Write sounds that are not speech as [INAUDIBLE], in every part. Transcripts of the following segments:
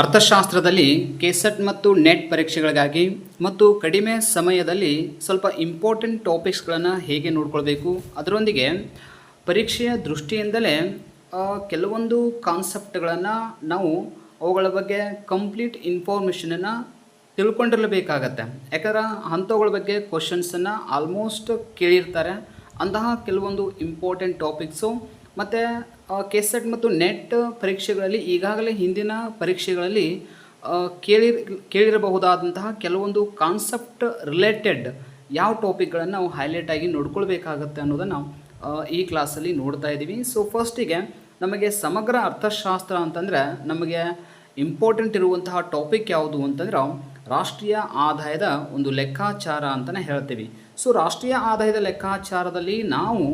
ಅರ್ಥಶಾಸ್ತ್ರದಲ್ಲಿ ಕೆಸೆಟ್ ಮತ್ತು ನೆಟ್ ಪರೀಕ್ಷೆಗಳಿಗಾಗಿ ಮತ್ತು ಕಡಿಮೆ ಸಮಯದಲ್ಲಿ ಸ್ವಲ್ಪ ಇಂಪಾರ್ಟೆಂಟ್ ಟಾಪಿಕ್ಸ್ಗಳನ್ನು ಹೇಗೆ ನೋಡ್ಕೊಳ್ಬೇಕು, ಅದರೊಂದಿಗೆ ಪರೀಕ್ಷೆಯ ದೃಷ್ಟಿಯಿಂದಲೇ ಕೆಲವೊಂದು ಕಾನ್ಸೆಪ್ಟ್ಗಳನ್ನು ನಾವು ಅವುಗಳ ಬಗ್ಗೆ ಕಂಪ್ಲೀಟ್ ಇನ್ಫಾರ್ಮೇಷನನ್ನು ತಿಳ್ಕೊಂಡಿರಲೇಬೇಕಾಗತ್ತೆ ಯಾಕಂದ್ರೆ ಅಂಥವುಗಳ ಬಗ್ಗೆ ಕ್ವಶನ್ಸನ್ನು ಆಲ್ಮೋಸ್ಟ್ ಕೇಳಿರ್ತಾರೆ. ಅಂತಹ ಕೆಲವೊಂದು ಇಂಪಾರ್ಟೆಂಟ್ ಟಾಪಿಕ್ಸು ಮತ್ತು ಕೆಸೆಟ್ ಮತ್ತು ನೆಟ್ ಪರೀಕ್ಷೆಗಳಲ್ಲಿ ಈಗಾಗಲೇ ಹಿಂದಿನ ಪರೀಕ್ಷೆಗಳಲ್ಲಿ ಕೇಳಿ, ಕೇಳಿರಬಹುದಾದಂತಹ ಕೆಲವೊಂದು ಕಾನ್ಸೆಪ್ಟ್ ರಿಲೇಟೆಡ್ ಯಾವ ಟಾಪಿಕ್ಗಳನ್ನು ನಾವು ಹೈಲೈಟ್ ಆಗಿ ನೋಡ್ಕೊಳ್ಬೇಕಾಗತ್ತೆ ಅನ್ನೋದನ್ನು ಈ ಕ್ಲಾಸಲ್ಲಿ ನೋಡ್ತಾ ಇದ್ದೀವಿ. ಸೊ ಫಸ್ಟಿಗೆ ನಮಗೆ ಸಮಗ್ರ ಅರ್ಥಶಾಸ್ತ್ರ ಅಂತಂದರೆ ನಮಗೆ ಇಂಪಾರ್ಟೆಂಟ್ ಇರುವಂತಹ ಟಾಪಿಕ್ ಯಾವುದು ಅಂತಂದ್ರೆ ರಾಷ್ಟ್ರೀಯ ಆದಾಯದ ಒಂದು ಲೆಕ್ಕಾಚಾರ ಅಂತಲೇ ಹೇಳ್ತೀವಿ. ಸೊ ರಾಷ್ಟ್ರೀಯ ಆದಾಯದ ಲೆಕ್ಕಾಚಾರದಲ್ಲಿ ನಾವು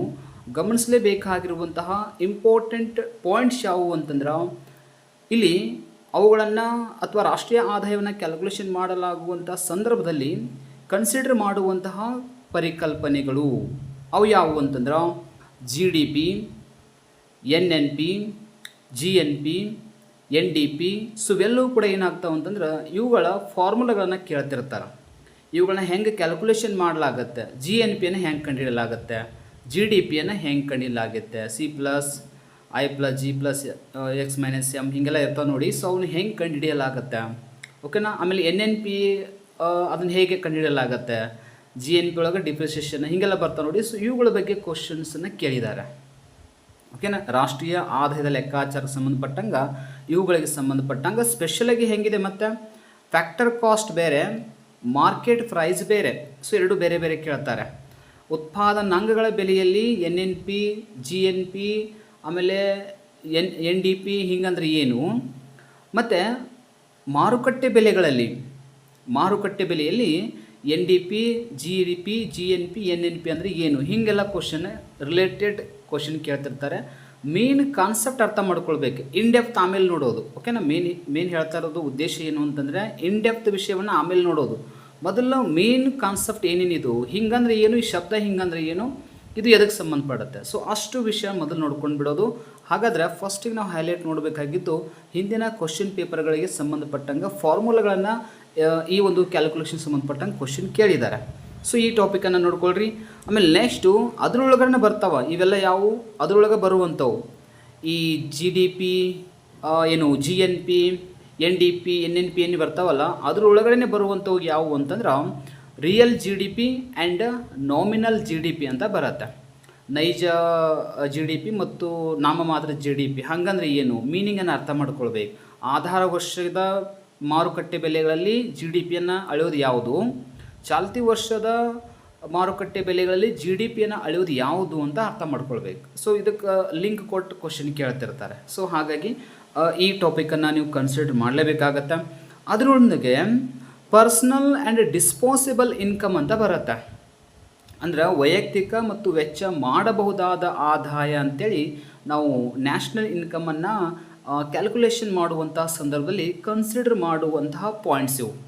ಗಮನಿಸಲೇಬೇಕಾಗಿರುವಂತಹ ಇಂಪಾರ್ಟೆಂಟ್ ಪಾಯಿಂಟ್ಸ್ ಯಾವುವು ಅಂತಂದ್ರೆ, ಇಲ್ಲಿ ಅವುಗಳನ್ನು ಅಥವಾ ರಾಷ್ಟ್ರೀಯ ಆದಾಯವನ್ನು ಕ್ಯಾಲ್ಕುಲೇಷನ್ ಮಾಡಲಾಗುವಂಥ ಸಂದರ್ಭದಲ್ಲಿ ಕನ್ಸಿಡರ್ ಮಾಡುವಂತಹ ಪರಿಕಲ್ಪನೆಗಳು ಅವು ಯಾವುವು ಅಂತಂದ್ರೆ G D P N N P G N P N D P so ಇವೆಲ್ಲವೂ ಕೂಡ ಏನಾಗ್ತಾವೆ ಅಂತಂದ್ರೆ ಇವುಗಳ ಫಾರ್ಮುಲಾಗಳನ್ನು ಕೇಳ್ತಿರ್ತಾರೆ. ಇವುಗಳನ್ನ ಹೆಂಗೆ ಕ್ಯಾಲ್ಕುಲೇಷನ್ ಮಾಡಲಾಗತ್ತೆ ಜಿ ಎನ್ ಪಿಯನ್ನು ಹೆಂಗೆ ಕಂಡುಹಿಡಲಾಗತ್ತೆ ಜಿ ಡಿ ಪಿಯನ್ನು ಹೆಂಗೆ ಕಂಡುಹಿಡಲಾಗುತ್ತೆ C plus I plus G plus X minus M ಹೀಗೆಲ್ಲ ಇರ್ತಾವೆ ನೋಡಿ. ಸೊ ಅವ್ನು ಹೆಂಗೆ ಕಂಡುಹಿಡಿಯಲಾಗತ್ತೆ? ಓಕೆನಾ ಆಮೇಲೆ ಎನ್ ಎನ್ ಪಿ ಅದನ್ನು ಹೇಗೆ ಕಂಡುಹಿಡಿಯಲಾಗತ್ತೆ? ಜಿ ಎನ್ ಪಿ ಒಳಗೆ ಡಿಪ್ರಿಸಿಯೇಷನ್ ಹೀಗೆಲ್ಲ ಬರ್ತಾವೆ ನೋಡಿ. ಸೊ ಇವುಗಳ ಬಗ್ಗೆ ಕ್ವಶನ್ಸನ್ನು ಕೇಳಿದ್ದಾರೆ ಓಕೆನಾ ರಾಷ್ಟ್ರೀಯ ಆದಾಯದ ಲೆಕ್ಕಾಚಾರಕ್ಕೆ ಸಂಬಂಧಪಟ್ಟಂಗೆ, ಇವುಗಳಿಗೆ ಸಂಬಂಧಪಟ್ಟಂಗೆ ಸ್ಪೆಷಲಾಗಿ ಹೆಂಗಿದೆ ಮತ್ತು? ಫ್ಯಾಕ್ಟರ್ ಕಾಸ್ಟ್ ಬೇರೆ ಮಾರ್ಕೆಟ್ ಪ್ರೈಸ್ ಬೇರೆ. ಸೊ ಎರಡು ಬೇರೆ ಬೇರೆ ಕೇಳ್ತಾರೆ. ಉತ್ಪಾದನಾಂಗಗಳ ಬೆಲೆಯಲ್ಲಿ N N P, G N P, ಆಮೇಲೆ ಎನ್ ಎನ್ ಡಿ ಪಿ ಹಿಂಗಂದ್ರೆ ಏನು? ಮತ್ತು ಮಾರುಕಟ್ಟೆ ಬೆಲೆಗಳಲ್ಲಿ, ಮಾರುಕಟ್ಟೆ ಬೆಲೆಯಲ್ಲಿ N D P, G D P, G N P, N N P ಅಂದರೆ ಏನು? ಹೀಗೆಲ್ಲ ಕ್ವಶನ್ ರಿಲೇಟೆಡ್ ಕ್ವಶನ್ ಕೇಳ್ತಿರ್ತಾರೆ. ಮೇನ್ ಕಾನ್ಸೆಪ್ಟ್ ಅರ್ಥ ಮಾಡ್ಕೊಳ್ಬೇಕು. ಇನ್ ಡೆಪ್ತ್ ಆಮೇಲೆ ನೋಡೋದು. ಓಕೆನಾ ಮೇನ್ ಮೇನ್ ಹೇಳ್ತಾ ಇರೋದು ಉದ್ದೇಶ ಏನು ಅಂತಂದರೆ ಇನ್ ಡೆಪ್ತ್ ವಿಷಯವನ್ನು ಆಮೇಲೆ ನೋಡೋದು. ಮೊದಲು ಮೇನ್ ಕಾನ್ಸೆಪ್ಟ್ ಏನೇನಿದು ಹಿಂಗಂದ್ರೆ ಏನು? ಈ ಶಬ್ದ ಹಿಂಗಂದ್ರೆ ಏನು? ಇದು ಎದಕ್ಕೆ ಸಂಬಂಧಪಡುತ್ತೆ? ಸೊ ಅಷ್ಟು ವಿಷಯ ಮೊದಲು ನೋಡ್ಕೊಂಡು ಬಿಡೋದು. ಹಾಗಾದರೆ ಫಸ್ಟಿಗೆ ನಾವು ಹೈಲೈಟ್ ನೋಡಬೇಕಾಗಿದ್ದು ಹಿಂದಿನ ಕ್ವಶನ್ ಪೇಪರ್ಗಳಿಗೆ ಸಂಬಂಧಪಟ್ಟಂಗೆ ಫಾರ್ಮುಲಾಗಳನ್ನು ಈ ಒಂದು ಕ್ಯಾಲ್ಕುಲೇಷನ್ ಸಂಬಂಧಪಟ್ಟಂಗೆ ಕ್ವಶನ್ ಕೇಳಿದ್ದಾರೆ. ಸೊ ಈ ಟಾಪಿಕನ್ನು ನೋಡ್ಕೊಳ್ರಿ. ಆಮೇಲೆ ನೆಕ್ಸ್ಟು ಅದರೊಳಗಡೆ ಬರ್ತಾವ. ಇವೆಲ್ಲ ಯಾವುವು? ಅದರೊಳಗೆ ಬರುವಂಥವು ಈ ಜಿ ಡಿ ಪಿ ಏನು? G N P N D P, N N P N ಬರ್ತಾವಲ್ಲ ಅದ್ರೊಳಗಡೆ ಬರುವಂಥವು ಯಾವುವು ಅಂತಂದ್ರೆ real G D P and nominal G D P ಅಂತ ಬರುತ್ತೆ. ನೈಜ ಜಿ ಡಿ ಪಿ ಮತ್ತು ನಾಮಮಾತ್ರ ಜಿ ಡಿ ಪಿ ಹಾಗಂದ್ರೆ ಏನು? ಮೀನಿಂಗನ್ನು ಅರ್ಥ ಮಾಡ್ಕೊಳ್ಬೇಕು. ಆಧಾರ ವರ್ಷದ ಮಾರುಕಟ್ಟೆ ಬೆಲೆಗಳಲ್ಲಿ ಜಿ ಡಿ ಪಿಯನ್ನು ಅಳೆಯೋದು ಯಾವುದು? ಚಾಲ್ತಿ ವರ್ಷದ ಮಾರುಕಟ್ಟೆ ಬೆಲೆಗಳಲ್ಲಿ ಜಿ ಡಿ ಪಿಯನ್ನು ಅಳೆಯೋದು ಯಾವುದು ಅಂತ ಅರ್ಥ ಮಾಡ್ಕೊಳ್ಬೇಕು. ಸೊ ಇದಕ್ಕೆ ಲಿಂಕ್ ಕೊಟ್ಟು ಕ್ವಶನ್ ಕೇಳ್ತಿರ್ತಾರೆ. ಸೊ ಹಾಗಾಗಿ ಈ ಟಾಪಿಕನ್ನು ನೀವು ಕನ್ಸಿಡರ್ ಮಾಡಲೇಬೇಕಾಗತ್ತೆ? ಅದರೊಂದಿಗೆ ಪರ್ಸ್ನಲ್ ಆ್ಯಂಡ್ ಡಿಸ್ಪೋಸಿಬಲ್ ಇನ್ಕಮ್ ಅಂತ ಬರುತ್ತೆ. ಅಂದ್ರೆ ವೈಯಕ್ತಿಕ ಮತ್ತು ವೆಚ್ಚ ಮಾಡಬಹುದಾದ ಆದಾಯ ಅಂತೇಳಿ ನಾವು ನ್ಯಾಷನಲ್ ಇನ್ಕಮನ್ನು ಕ್ಯಾಲ್ಕುಲೇಷನ್ ಮಾಡುವಂತಹ ಸಂದರ್ಭದಲ್ಲಿ ಕನ್ಸಿಡರ್ ಮಾಡುವಂತಹ ಪಾಯಿಂಟ್ಸ್ ಇವು.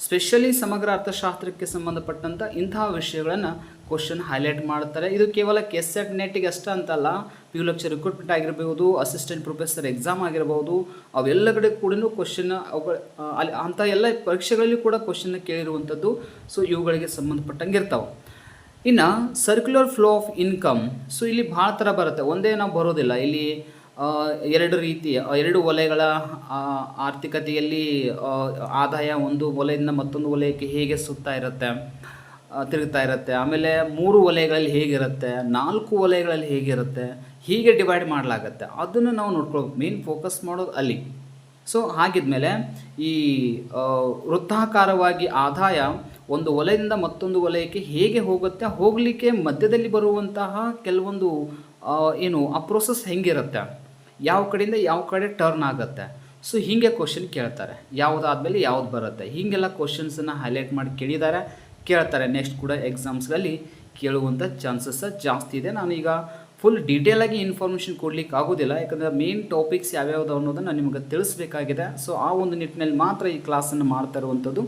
ಸ್ಪೆಷಲಿ ಸಮಗ್ರ ಅರ್ಥಶಾಸ್ತ್ರಕ್ಕೆ ಸಂಬಂಧಪಟ್ಟಂಥ ಇಂತಹ ವಿಷಯಗಳನ್ನು ಕ್ವಶನ್ ಹೈಲೈಟ್ ಮಾಡ್ತಾರೆ. ಇದು ಕೇವಲ ಕೆಸೆಟ್ ನೆಟ್ಟಿಗೆ ಅಷ್ಟೇ ಅಂತಲ್ಲ ಪಿ ಯು ಲೆಕ್ಚರ್ ರಿಕ್ರೂಟ್ಮೆಂಟ್ ಆಗಿರಬಹುದು ಅಸಿಸ್ಟೆಂಟ್ ಪ್ರೊಫೆಸರ್ ಎಕ್ಸಾಮ್ ಆಗಿರಬಹುದು ಅವೆಲ್ಲ ಕಡೆ ಕೂಡ ಕ್ವಶನ್ ಅಲ್ಲಿ ಅಂಥ ಎಲ್ಲ ಪರೀಕ್ಷೆಗಳಲ್ಲಿ ಕೂಡ ಕ್ವಶನ್ ಕೇಳಿರುವಂಥದ್ದು ಸೊ ಇವುಗಳಿಗೆ ಸಂಬಂಧಪಟ್ಟಂಗೆ ಇರ್ತಾವೆ. ಇನ್ನು circular flow of income so ಇಲ್ಲಿ ಭಾಳ ಥರ ಬರುತ್ತೆ. ಒಂದೇ ನಾವು ಬರೋದಿಲ್ಲ. ಇಲ್ಲಿ ಎರಡು ರೀತಿಯ ಎರಡು ವಲಯಗಳ ಆರ್ಥಿಕತೆಯಲ್ಲಿ ಆದಾಯ ಒಂದು ವಲಯದಿಂದ ಮತ್ತೊಂದು ವಲಯಕ್ಕೆ ಹೇಗೆ ಸುತ್ತಾ ಇರುತ್ತೆ ತಿರುಗ್ತಾ ಇರುತ್ತೆ, ಆಮೇಲೆ ಮೂರು ವಲಯಗಳಲ್ಲಿ ಹೇಗಿರುತ್ತೆ, ನಾಲ್ಕು ವಲಯಗಳಲ್ಲಿ ಹೇಗಿರುತ್ತೆ, ಹೀಗೆ ಡಿವೈಡ್ ಮಾಡಲಾಗತ್ತೆ. ಅದನ್ನು ನಾವು ನೋಡ್ಕೊಳ್ಬೇಕು ಮೇನ್ ಫೋಕಸ್ ಮಾಡೋದು ಅಲ್ಲಿ. ಸೊ ಹಾಗಿದ್ಮೇಲೆ ಈ ವೃತ್ತಾಕಾರವಾಗಿ ಆದಾಯ ಒಂದು ವಲಯದಿಂದ ಮತ್ತೊಂದು ವಲಯಕ್ಕೆ ಹೇಗೆ ಹೋಗುತ್ತೆ, ಹೋಗಲಿಕ್ಕೆ ಮಧ್ಯದಲ್ಲಿ ಬರುವಂತಹ ಕೆಲವೊಂದು ಏನು, ಆ ಪ್ರೋಸೆಸ್ ಹೆಂಗಿರುತ್ತೆ. ಯಾವ ಕಡೆಯಿಂದ ಯಾವ ಕಡೆ ಟರ್ನ್ ಆಗುತ್ತೆ? ಸೊ ಹೀಗೆ ಕ್ವಶನ್ ಕೇಳ್ತಾರೆ. ಯಾವುದಾದ್ಮೇಲೆ ಯಾವ್ದು ಬರುತ್ತೆ? ಹೀಗೆಲ್ಲ ಕ್ವಶನ್ಸನ್ನು ಹೈಲೈಟ್ ಮಾಡಿ ಕೇಳಿದ್ದಾರೆ ಕೇಳ್ತಾರೆ. ನೆಕ್ಸ್ಟ್ ಕೂಡ ಎಕ್ಸಾಮ್ಸ್ಗಳಲ್ಲಿ ಕೇಳುವಂಥ ಚಾನ್ಸಸ್ ಜಾಸ್ತಿ ಇದೆ. ನಾನೀಗ ಫುಲ್ ಡೀಟೇಲಾಗಿ ಇನ್ಫಾರ್ಮೇಷನ್ ಕೊಡ್ಲಿಕ್ಕೆ ಆಗೋದಿಲ್ಲ. ಯಾಕಂದರೆ ಮೇನ್ ಟಾಪಿಕ್ಸ್ ಯಾವ್ಯಾವುದು ಅನ್ನೋದನ್ನು ನಿಮಗೆ ತಿಳಿಸ್ಬೇಕಾಗಿದೆ. ಸೊ ಆ ಒಂದು ನಿಟ್ಟಿನಲ್ಲಿ ಮಾತ್ರ ಈ ಕ್ಲಾಸನ್ನು ಮಾಡ್ತಾ ಇರುವಂಥದ್ದು.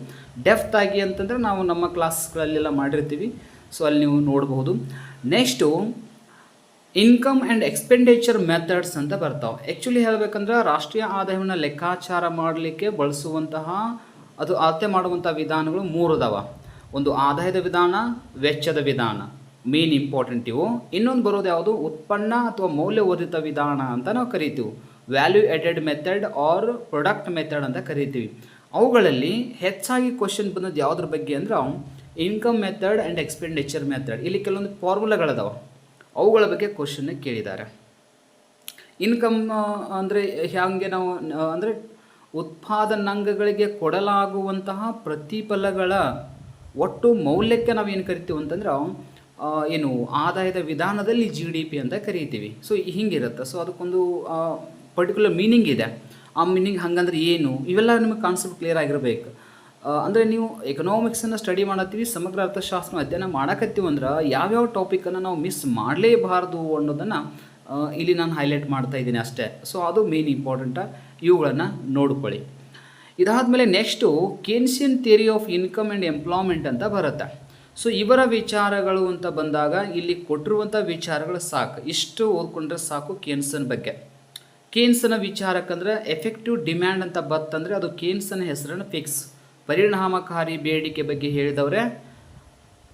ಡೆಫ್ತ್ ಆಗಿ ಅಂತಂದರೆ ನಾವು ನಮ್ಮ ಕ್ಲಾಸ್ಗಳಲ್ಲೆಲ್ಲ ಮಾಡಿರ್ತೀವಿ. ಸೊ ಅಲ್ಲಿ ನೀವು ನೋಡಬಹುದು. Next income and expenditure methods ಅಂತ ಬರ್ತಾವೆ. ಆ್ಯಕ್ಚುಲಿ ಹೇಳಬೇಕಂದ್ರೆ ರಾಷ್ಟ್ರೀಯ ಆದಾಯವನ್ನು ಲೆಕ್ಕಾಚಾರ ಮಾಡಲಿಕ್ಕೆ ಬಳಸುವಂತಹ, ಅದು ಅಳತೆ ಮಾಡುವಂಥ ವಿಧಾನಗಳು ಮೂರು ಅದಾವ. ಒಂದು ಆದಾಯದ ವಿಧಾನ, ವೆಚ್ಚದ ವಿಧಾನ. ಮೇನ್ ಇಂಪಾರ್ಟೆಂಟ್ ಇವು. ಇನ್ನೊಂದು ಬರೋದು ಯಾವುದು? ಉತ್ಪನ್ನ ಅಥವಾ ಮೌಲ್ಯವರ್ಧಿತ ವಿಧಾನ ಅಂತ ನಾವು ಕರಿತೀವಿ. Value added method or product method ಅಂತ ಕರಿತೀವಿ. ಅವುಗಳಲ್ಲಿ ಹೆಚ್ಚಾಗಿ ಕ್ವಶನ್ ಬಂದದ್ದು ಯಾವುದ್ರ ಬಗ್ಗೆ ಅಂದ್ರೆ income method and expenditure method ಇಲ್ಲಿ ಕೆಲವೊಂದು ಫಾರ್ಮುಲಾಗಳದಾವ ಅವುಗಳ ಬಗ್ಗೆ ಕ್ವಶನ್ ಕೇಳಿದ್ದಾರೆ. ಇನ್ಕಮ್ ಅಂದರೆ ಹ್ಯಾಂಗೆ ನಾವು ಅಂದರೆ ಉತ್ಪಾದನಾಂಗಗಳಿಗೆ ಕೊಡಲಾಗುವಂತಹ ಪ್ರತಿಫಲಗಳ ಒಟ್ಟು ಮೌಲ್ಯಕ್ಕೆ ನಾವು ಏನು ಕರಿತೀವಿ ಅಂತಂದ್ರೆ ಏನು ಆದಾಯದ ವಿಧಾನದಲ್ಲಿ ಜಿ ಡಿ ಪಿ ಅಂತ ಕರಿತೀವಿ. ಸೊ ಹಿಂಗಿರುತ್ತೆ. ಸೊ ಅದಕ್ಕೊಂದು ಪರ್ಟಿಕ್ಯುಲರ್ ಮೀನಿಂಗ್ ಇದೆ. ಆ ಮೀನಿಂಗ್ ಹಂಗಂದ್ರೆ ಏನು? ಇವೆಲ್ಲ ನಿಮಗೆ ಕಾನ್ಸೆಪ್ಟ್ ಕ್ಲಿಯರ್ ಆಗಿರಬೇಕು. ಅಂದರೆ ನೀವು ಎಕನಾಮಿಕ್ಸನ್ನು ಸ್ಟಡಿ ಮಾಡತ್ತೀವಿ ಸಮಗ್ರ ಅರ್ಥಶಾಸ್ತ್ರ ಅಧ್ಯಯನ ಮಾಡಕತ್ತೀವಿ ಅಂದ್ರೆ ಯಾವ್ಯಾವ ಟಾಪಿಕನ್ನು ನಾವು ಮಿಸ್ ಮಾಡಲೇಬಾರ್ದು ಅನ್ನೋದನ್ನು ಇಲ್ಲಿ ನಾನು ಹೈಲೈಟ್ ಮಾಡ್ತಾ ಇದ್ದೀನಿ ಅಷ್ಟೇ. ಸೊ ಅದು ಮೇನ್ ಇಂಪಾರ್ಟೆಂಟ ಇವುಗಳನ್ನು ನೋಡ್ಕೊಳ್ಳಿ. ಇದಾದಮೇಲೆ next Keynesian theory of income and employment ಅಂತ ಬರುತ್ತೆ. ಸೊ ಇವರ ವಿಚಾರಗಳು ಅಂತ ಬಂದಾಗ ಇಲ್ಲಿ ಕೊಟ್ಟಿರುವಂಥ ವಿಚಾರಗಳು ಸಾಕು. ಇಷ್ಟು ಓದ್ಕೊಂಡ್ರೆ ಸಾಕು ಕೇನ್ಸನ್ ಬಗ್ಗೆ. ಕೇನ್ಸನ ವಿಚಾರಕ್ಕಂದ್ರೆ ಎಫೆಕ್ಟಿವ್ ಡಿಮ್ಯಾಂಡ್ ಅಂತ ಬತ್ತಂದರೆ ಅದು ಕೇನ್ಸನ ಹೆಸರನ್ನು ಫಿಕ್ಸ್ ಪರಿಣಾಮಕಾರಿ ಬೇಡಿಕೆ ಬಗ್ಗೆ ಹೇಳಿದವರೇ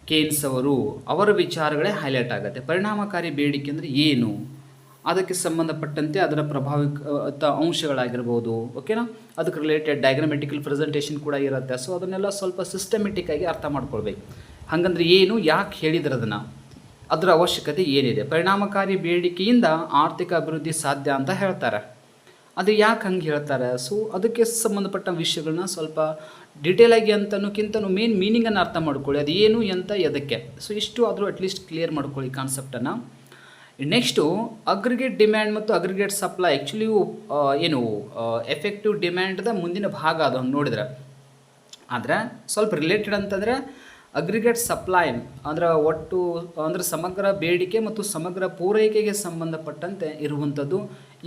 ಕೇನ್ಸ್ ಅವರು. ಅವರ ವಿಚಾರಗಳೇ ಹೈಲೈಟ್ ಆಗುತ್ತೆ. ಪರಿಣಾಮಕಾರಿ ಬೇಡಿಕೆ ಅಂದರೆ ಏನು? ಅದಕ್ಕೆ ಸಂಬಂಧಪಟ್ಟಂತೆ ಅದರ ಪ್ರಭಾವಿತ ಅಂಶಗಳಾಗಿರ್ಬೋದು. ಓಕೆನಾ? ಅದಕ್ಕೆ ರಿಲೇಟೆಡ್ ಡಯಾಗ್ರಾಮೆಟಿಕಲ್ ಪ್ರೆಸೆಂಟೇಷನ್ ಕೂಡ ಇರುತ್ತೆ. ಸೊ ಅದನ್ನೆಲ್ಲ ಸ್ವಲ್ಪ ಸಿಸ್ಟಮೆಟಿಕ್ ಆಗಿ ಅರ್ಥ ಮಾಡ್ಕೊಳ್ಬೇಕು. ಹಾಗಂದ್ರೆ ಏನು? ಯಾಕೆ ಹೇಳಿದ್ರೆ ಅದನ್ನು? ಅದರ ಅವಶ್ಯಕತೆ ಏನಿದೆ? ಪರಿಣಾಮಕಾರಿ ಬೇಡಿಕೆಯಿಂದ ಆರ್ಥಿಕ ಅಭಿವೃದ್ಧಿ ಸಾಧ್ಯ ಅಂತ ಹೇಳ್ತಾರೆ. ಅದು ಯಾಕೆ ಹಂಗೆ ಹೇಳ್ತಾರೆ? ಸೊ ಅದಕ್ಕೆ ಸಂಬಂಧಪಟ್ಟ ವಿಷಯಗಳನ್ನ ಸ್ವಲ್ಪ ಡೀಟೇಲ್ ಆಗಿ ಅಂತನೋಕ್ಕಿಂತನೂ ಮೇನ್ ಮೀನಿಂಗನ್ನು ಅರ್ಥ ಮಾಡ್ಕೊಳ್ಳಿ. ಅದು ಏನು, ಎಂತ, ಎದಕ್ಕೆ? ಸೊ ಇಷ್ಟು ಆದರೂ ಅಟ್ಲೀಸ್ಟ್ ಕ್ಲಿಯರ್ ಮಾಡ್ಕೊಳ್ಳಿ ಕಾನ್ಸೆಪ್ಟನ್ನು ನೆಕ್ಸ್ಟು ಅಗ್ರಿಗೇಟ್ ಡಿಮ್ಯಾಂಡ್ ಮತ್ತು ಅಗ್ರಿಗೇಟ್ ಸಪ್ಲೈ ಆ್ಯಕ್ಚುಲಿ ಏನು ಎಫೆಕ್ಟಿವ್ ಡಿಮ್ಯಾಂಡ್ದ ಮುಂದಿನ ಭಾಗ ಅದು ಹಂಗೆ ನೋಡಿದ್ರೆ. ಆದರೆ ಸ್ವಲ್ಪ ರಿಲೇಟೆಡ್ ಅಂತಂದರೆ ಅಗ್ರಿಗೇಟ್ ಸಪ್ಲೈ ಅಂದ್ರೆ ಒಟ್ಟು ಅಂದರೆ ಸಮಗ್ರ ಬೇಡಿಕೆ ಮತ್ತು ಸಮಗ್ರ ಪೂರೈಕೆಗೆ ಸಂಬಂಧಪಟ್ಟಂತೆ ಇರುವಂಥದ್ದು.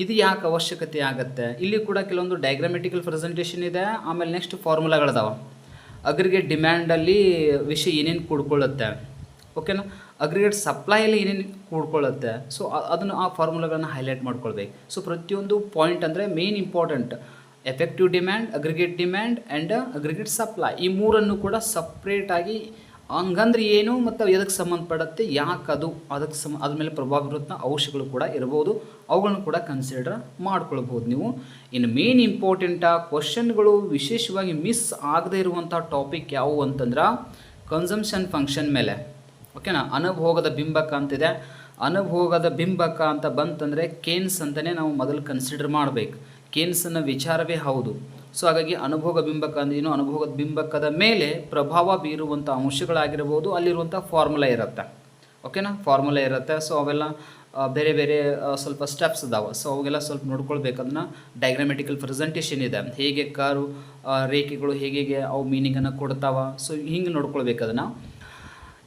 ಇದು ಯಾಕೆ ಅವಶ್ಯಕತೆ ಆಗುತ್ತೆ? ಇಲ್ಲಿ ಕೂಡ ಕೆಲವೊಂದು ಡಯಾಗ್ರಾಮೆಟಿಕಲ್ ಪ್ರೆಸೆಂಟೇಷನ್ ಇದೆ. ಆಮೇಲೆ ನೆಕ್ಸ್ಟ್ ಫಾರ್ಮುಲಾಗಳಿದಾವೆ ಅಗ್ರಿಗೇಟ್ ಡಿಮ್ಯಾಂಡಲ್ಲಿ ವಿಷಯ ಏನೇನು ಕೂಡ್ಕೊಳ್ಳುತ್ತೆ? ಓಕೆನಾ ಅಗ್ರಿಗೇಟ್ ಸಪ್ಲೈಯಲ್ಲಿ ಏನೇನು ಕೂಡ್ಕೊಳ್ಳುತ್ತೆ? ಸೊ ಅದನ್ನು ಆ ಫಾರ್ಮುಲಾಗಳನ್ನ ಹೈಲೈಟ್ ಮಾಡ್ಕೊಳ್ಬೇಕು. ಸೊ ಪ್ರತಿಯೊಂದು ಪಾಯಿಂಟ್ ಅಂದರೆ main important effective demand aggregate demand and aggregate supply ಈ ಮೂರನ್ನು ಕೂಡ ಸಪ್ರೇಟಾಗಿ ಹಂಗಂದ್ರೆ ಏನು ಮತ್ತು ಎದಕ್ಕೆ ಸಂಬಂಧಪಡುತ್ತೆ, ಯಾಕೆ ಅದು, ಅದಕ್ಕೆ ಸಮ, ಅದ್ರ ಮೇಲೆ ಪ್ರಭಾವ ಬೀರುವಂಥ ಅಂಶಗಳು ಕೂಡ ಇರ್ಬೋದು ಅವುಗಳನ್ನು ಕೂಡ ಕನ್ಸಿಡರ್ ಮಾಡ್ಕೊಳ್ಬೋದು ನೀವು. ಇನ್ನು ಮೇನ್ ಇಂಪಾರ್ಟೆಂಟ ಕ್ವಶನ್ಗಳು ವಿಶೇಷವಾಗಿ ಮಿಸ್ ಆಗದೇ ಇರುವಂಥ ಟಾಪಿಕ್ ಯಾವುವು ಅಂತಂದ್ರೆ ಕನ್ಸಂಪ್ಷನ್ ಫಂಕ್ಷನ್ ಮೇಲೆ. ಓಕೆನಾ ಅನುಭೋಗದ ಬಿಂಬಕ ಅಂತಿದೆ. ಅನುಭೋಗದ ಬಿಂಬಕ ಅಂತ ಬಂತಂದರೆ ಕೇನ್ಸ್ ಅಂತಲೇ ನಾವು ಮೊದಲು ಕನ್ಸಿಡರ್ ಮಾಡಬೇಕು. ಕೇನ್ಸನ್ನ ವಿಚಾರವೇ ಹೌದು. ಸೊ ಹಾಗಾಗಿ ಅನುಭೋಗ ಬಿಂಬಕ ಏನು? ಅನುಭೋಗದ ಬಿಂಬಕದ ಮೇಲೆ ಪ್ರಭಾವ ಬೀರುವಂಥ ಅಂಶಗಳಾಗಿರ್ಬೋದು, ಅಲ್ಲಿರುವಂಥ ಫಾರ್ಮುಲಾ ಇರುತ್ತೆ. ಓಕೆನಾ ಫಾರ್ಮುಲಾ ಇರುತ್ತೆ. ಸೊ ಅವೆಲ್ಲ ಬೇರೆ ಬೇರೆ ಸ್ವಲ್ಪ ಸ್ಟೆಪ್ಸ್ ಇದಾವೆ. ಸೊ ಅವಾಗೆಲ್ಲ ಸ್ವಲ್ಪ ನೋಡ್ಕೊಳ್ಬೇಕದನ್ನ ಡೈಗ್ರಾಮೆಟಿಕಲ್ ಪ್ರೆಸೆಂಟೇಷನ್ ಇದೆ. ಹೇಗೆ ಕಾರು ರೇಖೆಗಳು ಹೇಗೆ ಹೇಗೆ ಅವು ಮೀನಿಂಗನ್ನು ಕೊಡ್ತಾವ? ಸೊ ಹಿಂಗೆ ನೋಡ್ಕೊಳ್ಬೇಕು ಅದನ್ನು.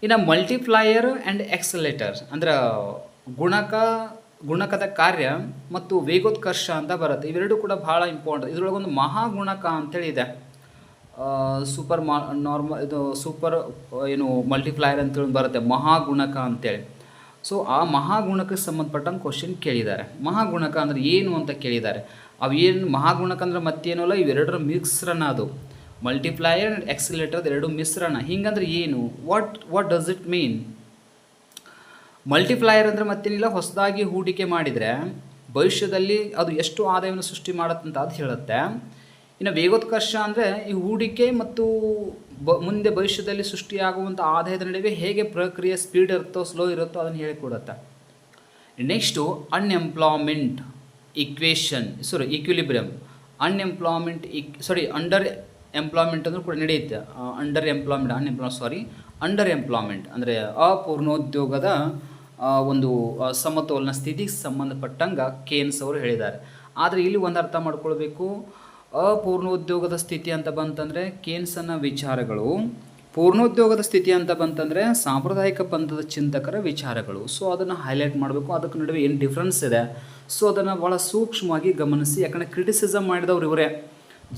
ಇನ್ನು ಮಲ್ಟಿಪ್ಲಾಯರ್ ಆ್ಯಂಡ್ ಎಕ್ಸಲೇಟರ್ ಅಂದ್ರೆ ಗುಣಕ ಗುಣಕದ ಕಾರ್ಯ ಮತ್ತು ವೇಗೋತ್ಕರ್ಷ ಅಂತ ಬರುತ್ತೆ. ಇವೆರಡು ಕೂಡ ಭಾಳ ಇಂಪಾರ್ಟೆಂಟ್ ಇದರೊಳಗೊಂದು ಮಹಾಗುಣಕ ಅಂತೇಳಿ ಇದೆ ಸೂಪರ್ ಮಾ ನಾರ್ಮಲ್ ಇದು ಸೂಪರ್ ಏನು ಮಲ್ಟಿಪ್ಲೈಯರ್ ಅಂತೇಳಿ ಬರುತ್ತೆ. ಮಹಾಗುಣಕ ಅಂತೇಳಿ. ಸೊ ಆ ಮಹಾಗುಣಕ್ಕೆ ಸಂಬಂಧಪಟ್ಟಂಗೆ ಕ್ವಶನ್ ಕೇಳಿದ್ದಾರೆ. ಮಹಾಗುಣಕ ಅಂದ್ರೆ ಏನು ಅಂತ ಕೇಳಿದ್ದಾರೆ. ಅವು ಏನು, ಮಹಾಗುಣಕ ಅಂದ್ರೆ ಮತ್ತೇನೂ ಅಲ್ಲ, ಇವೆರಡರ ಮಿಶ್ರಣ ಅದು. ಮಲ್ಟಿಪ್ಲೈಯರ್ ಆ್ಯಂಡ್ ಎಕ್ಸಿಲೇಟರ್ ಎರಡು ಮಿಶ್ರಣ. ಹಿಂಗಂದ್ರೆ ಏನು? What what does it mean multiplier ಅಂದರೆ ಮತ್ತೇನಿಲ್ಲ ಹೊಸದಾಗಿ ಹೂಡಿಕೆ ಮಾಡಿದರೆ ಭವಿಷ್ಯದಲ್ಲಿ ಅದು ಎಷ್ಟು ಆದಾಯವನ್ನು ಸೃಷ್ಟಿ ಮಾಡುತ್ತಂತ ಅದು ಹೇಳುತ್ತೆ. ಇನ್ನು ವೇಗೋತ್ಕರ್ಷ ಅಂದರೆ ಈ ಹೂಡಿಕೆ ಮತ್ತು ಬ, ಮುಂದೆ ಭವಿಷ್ಯದಲ್ಲಿ ಸೃಷ್ಟಿಯಾಗುವಂಥ ಆದಾಯದ ನಡುವೆ ಹೇಗೆ ಪ್ರಕ್ರಿಯೆ ಸ್ಪೀಡ್ ಇರುತ್ತೋ ಸ್ಲೋ ಇರುತ್ತೋ ಅದನ್ನು ಹೇಳಿಕೊಡುತ್ತೆ. Next unemployment equation sorry equilibrium unemployment ಇಕ್ sorry under employment ಅಂದ್ರೆ ಕೂಡ ನಡೆಯುತ್ತೆ. Under employment unemploy sorry under employment ಅಂದರೆ ಅಪೂರ್ಣೋದ್ಯೋಗದ ಒಂದು ಸಮತೋಲನ ಸ್ಥಿತಿಗೆ ಸಂಬಂಧಪಟ್ಟಂಗೆ ಕೇನ್ಸ್ ಅವರು ಹೇಳಿದ್ದಾರೆ. ಆದರೆ ಇಲ್ಲಿ ಒಂದು ಅರ್ಥ ಮಾಡ್ಕೊಳ್ಬೇಕು. ಅಪೂರ್ಣೋದ್ಯೋಗದ ಸ್ಥಿತಿ ಅಂತ ಬಂತಂದರೆ ಕೇನ್ಸನ ವಿಚಾರಗಳು, ಪೂರ್ಣೋದ್ಯೋಗದ ಸ್ಥಿತಿ ಅಂತ ಬಂತಂದರೆ ಸಾಂಪ್ರದಾಯಿಕ ಪಂಥದ ಚಿಂತಕರ ವಿಚಾರಗಳು. ಸೊ ಅದನ್ನು ಹೈಲೈಟ್ ಮಾಡಬೇಕು. ಅದಕ್ಕೆ ನಡುವೆ ಏನು ಡಿಫ್ರೆನ್ಸ್ ಇದೆ? ಸೊ ಅದನ್ನು ಭಾಳ ಸೂಕ್ಷ್ಮವಾಗಿ ಗಮನಿಸಿ. ಯಾಕಂದರೆ ಕ್ರಿಟಿಸಿಸಮ್ ಮಾಡಿದವರು ಇವರೇ.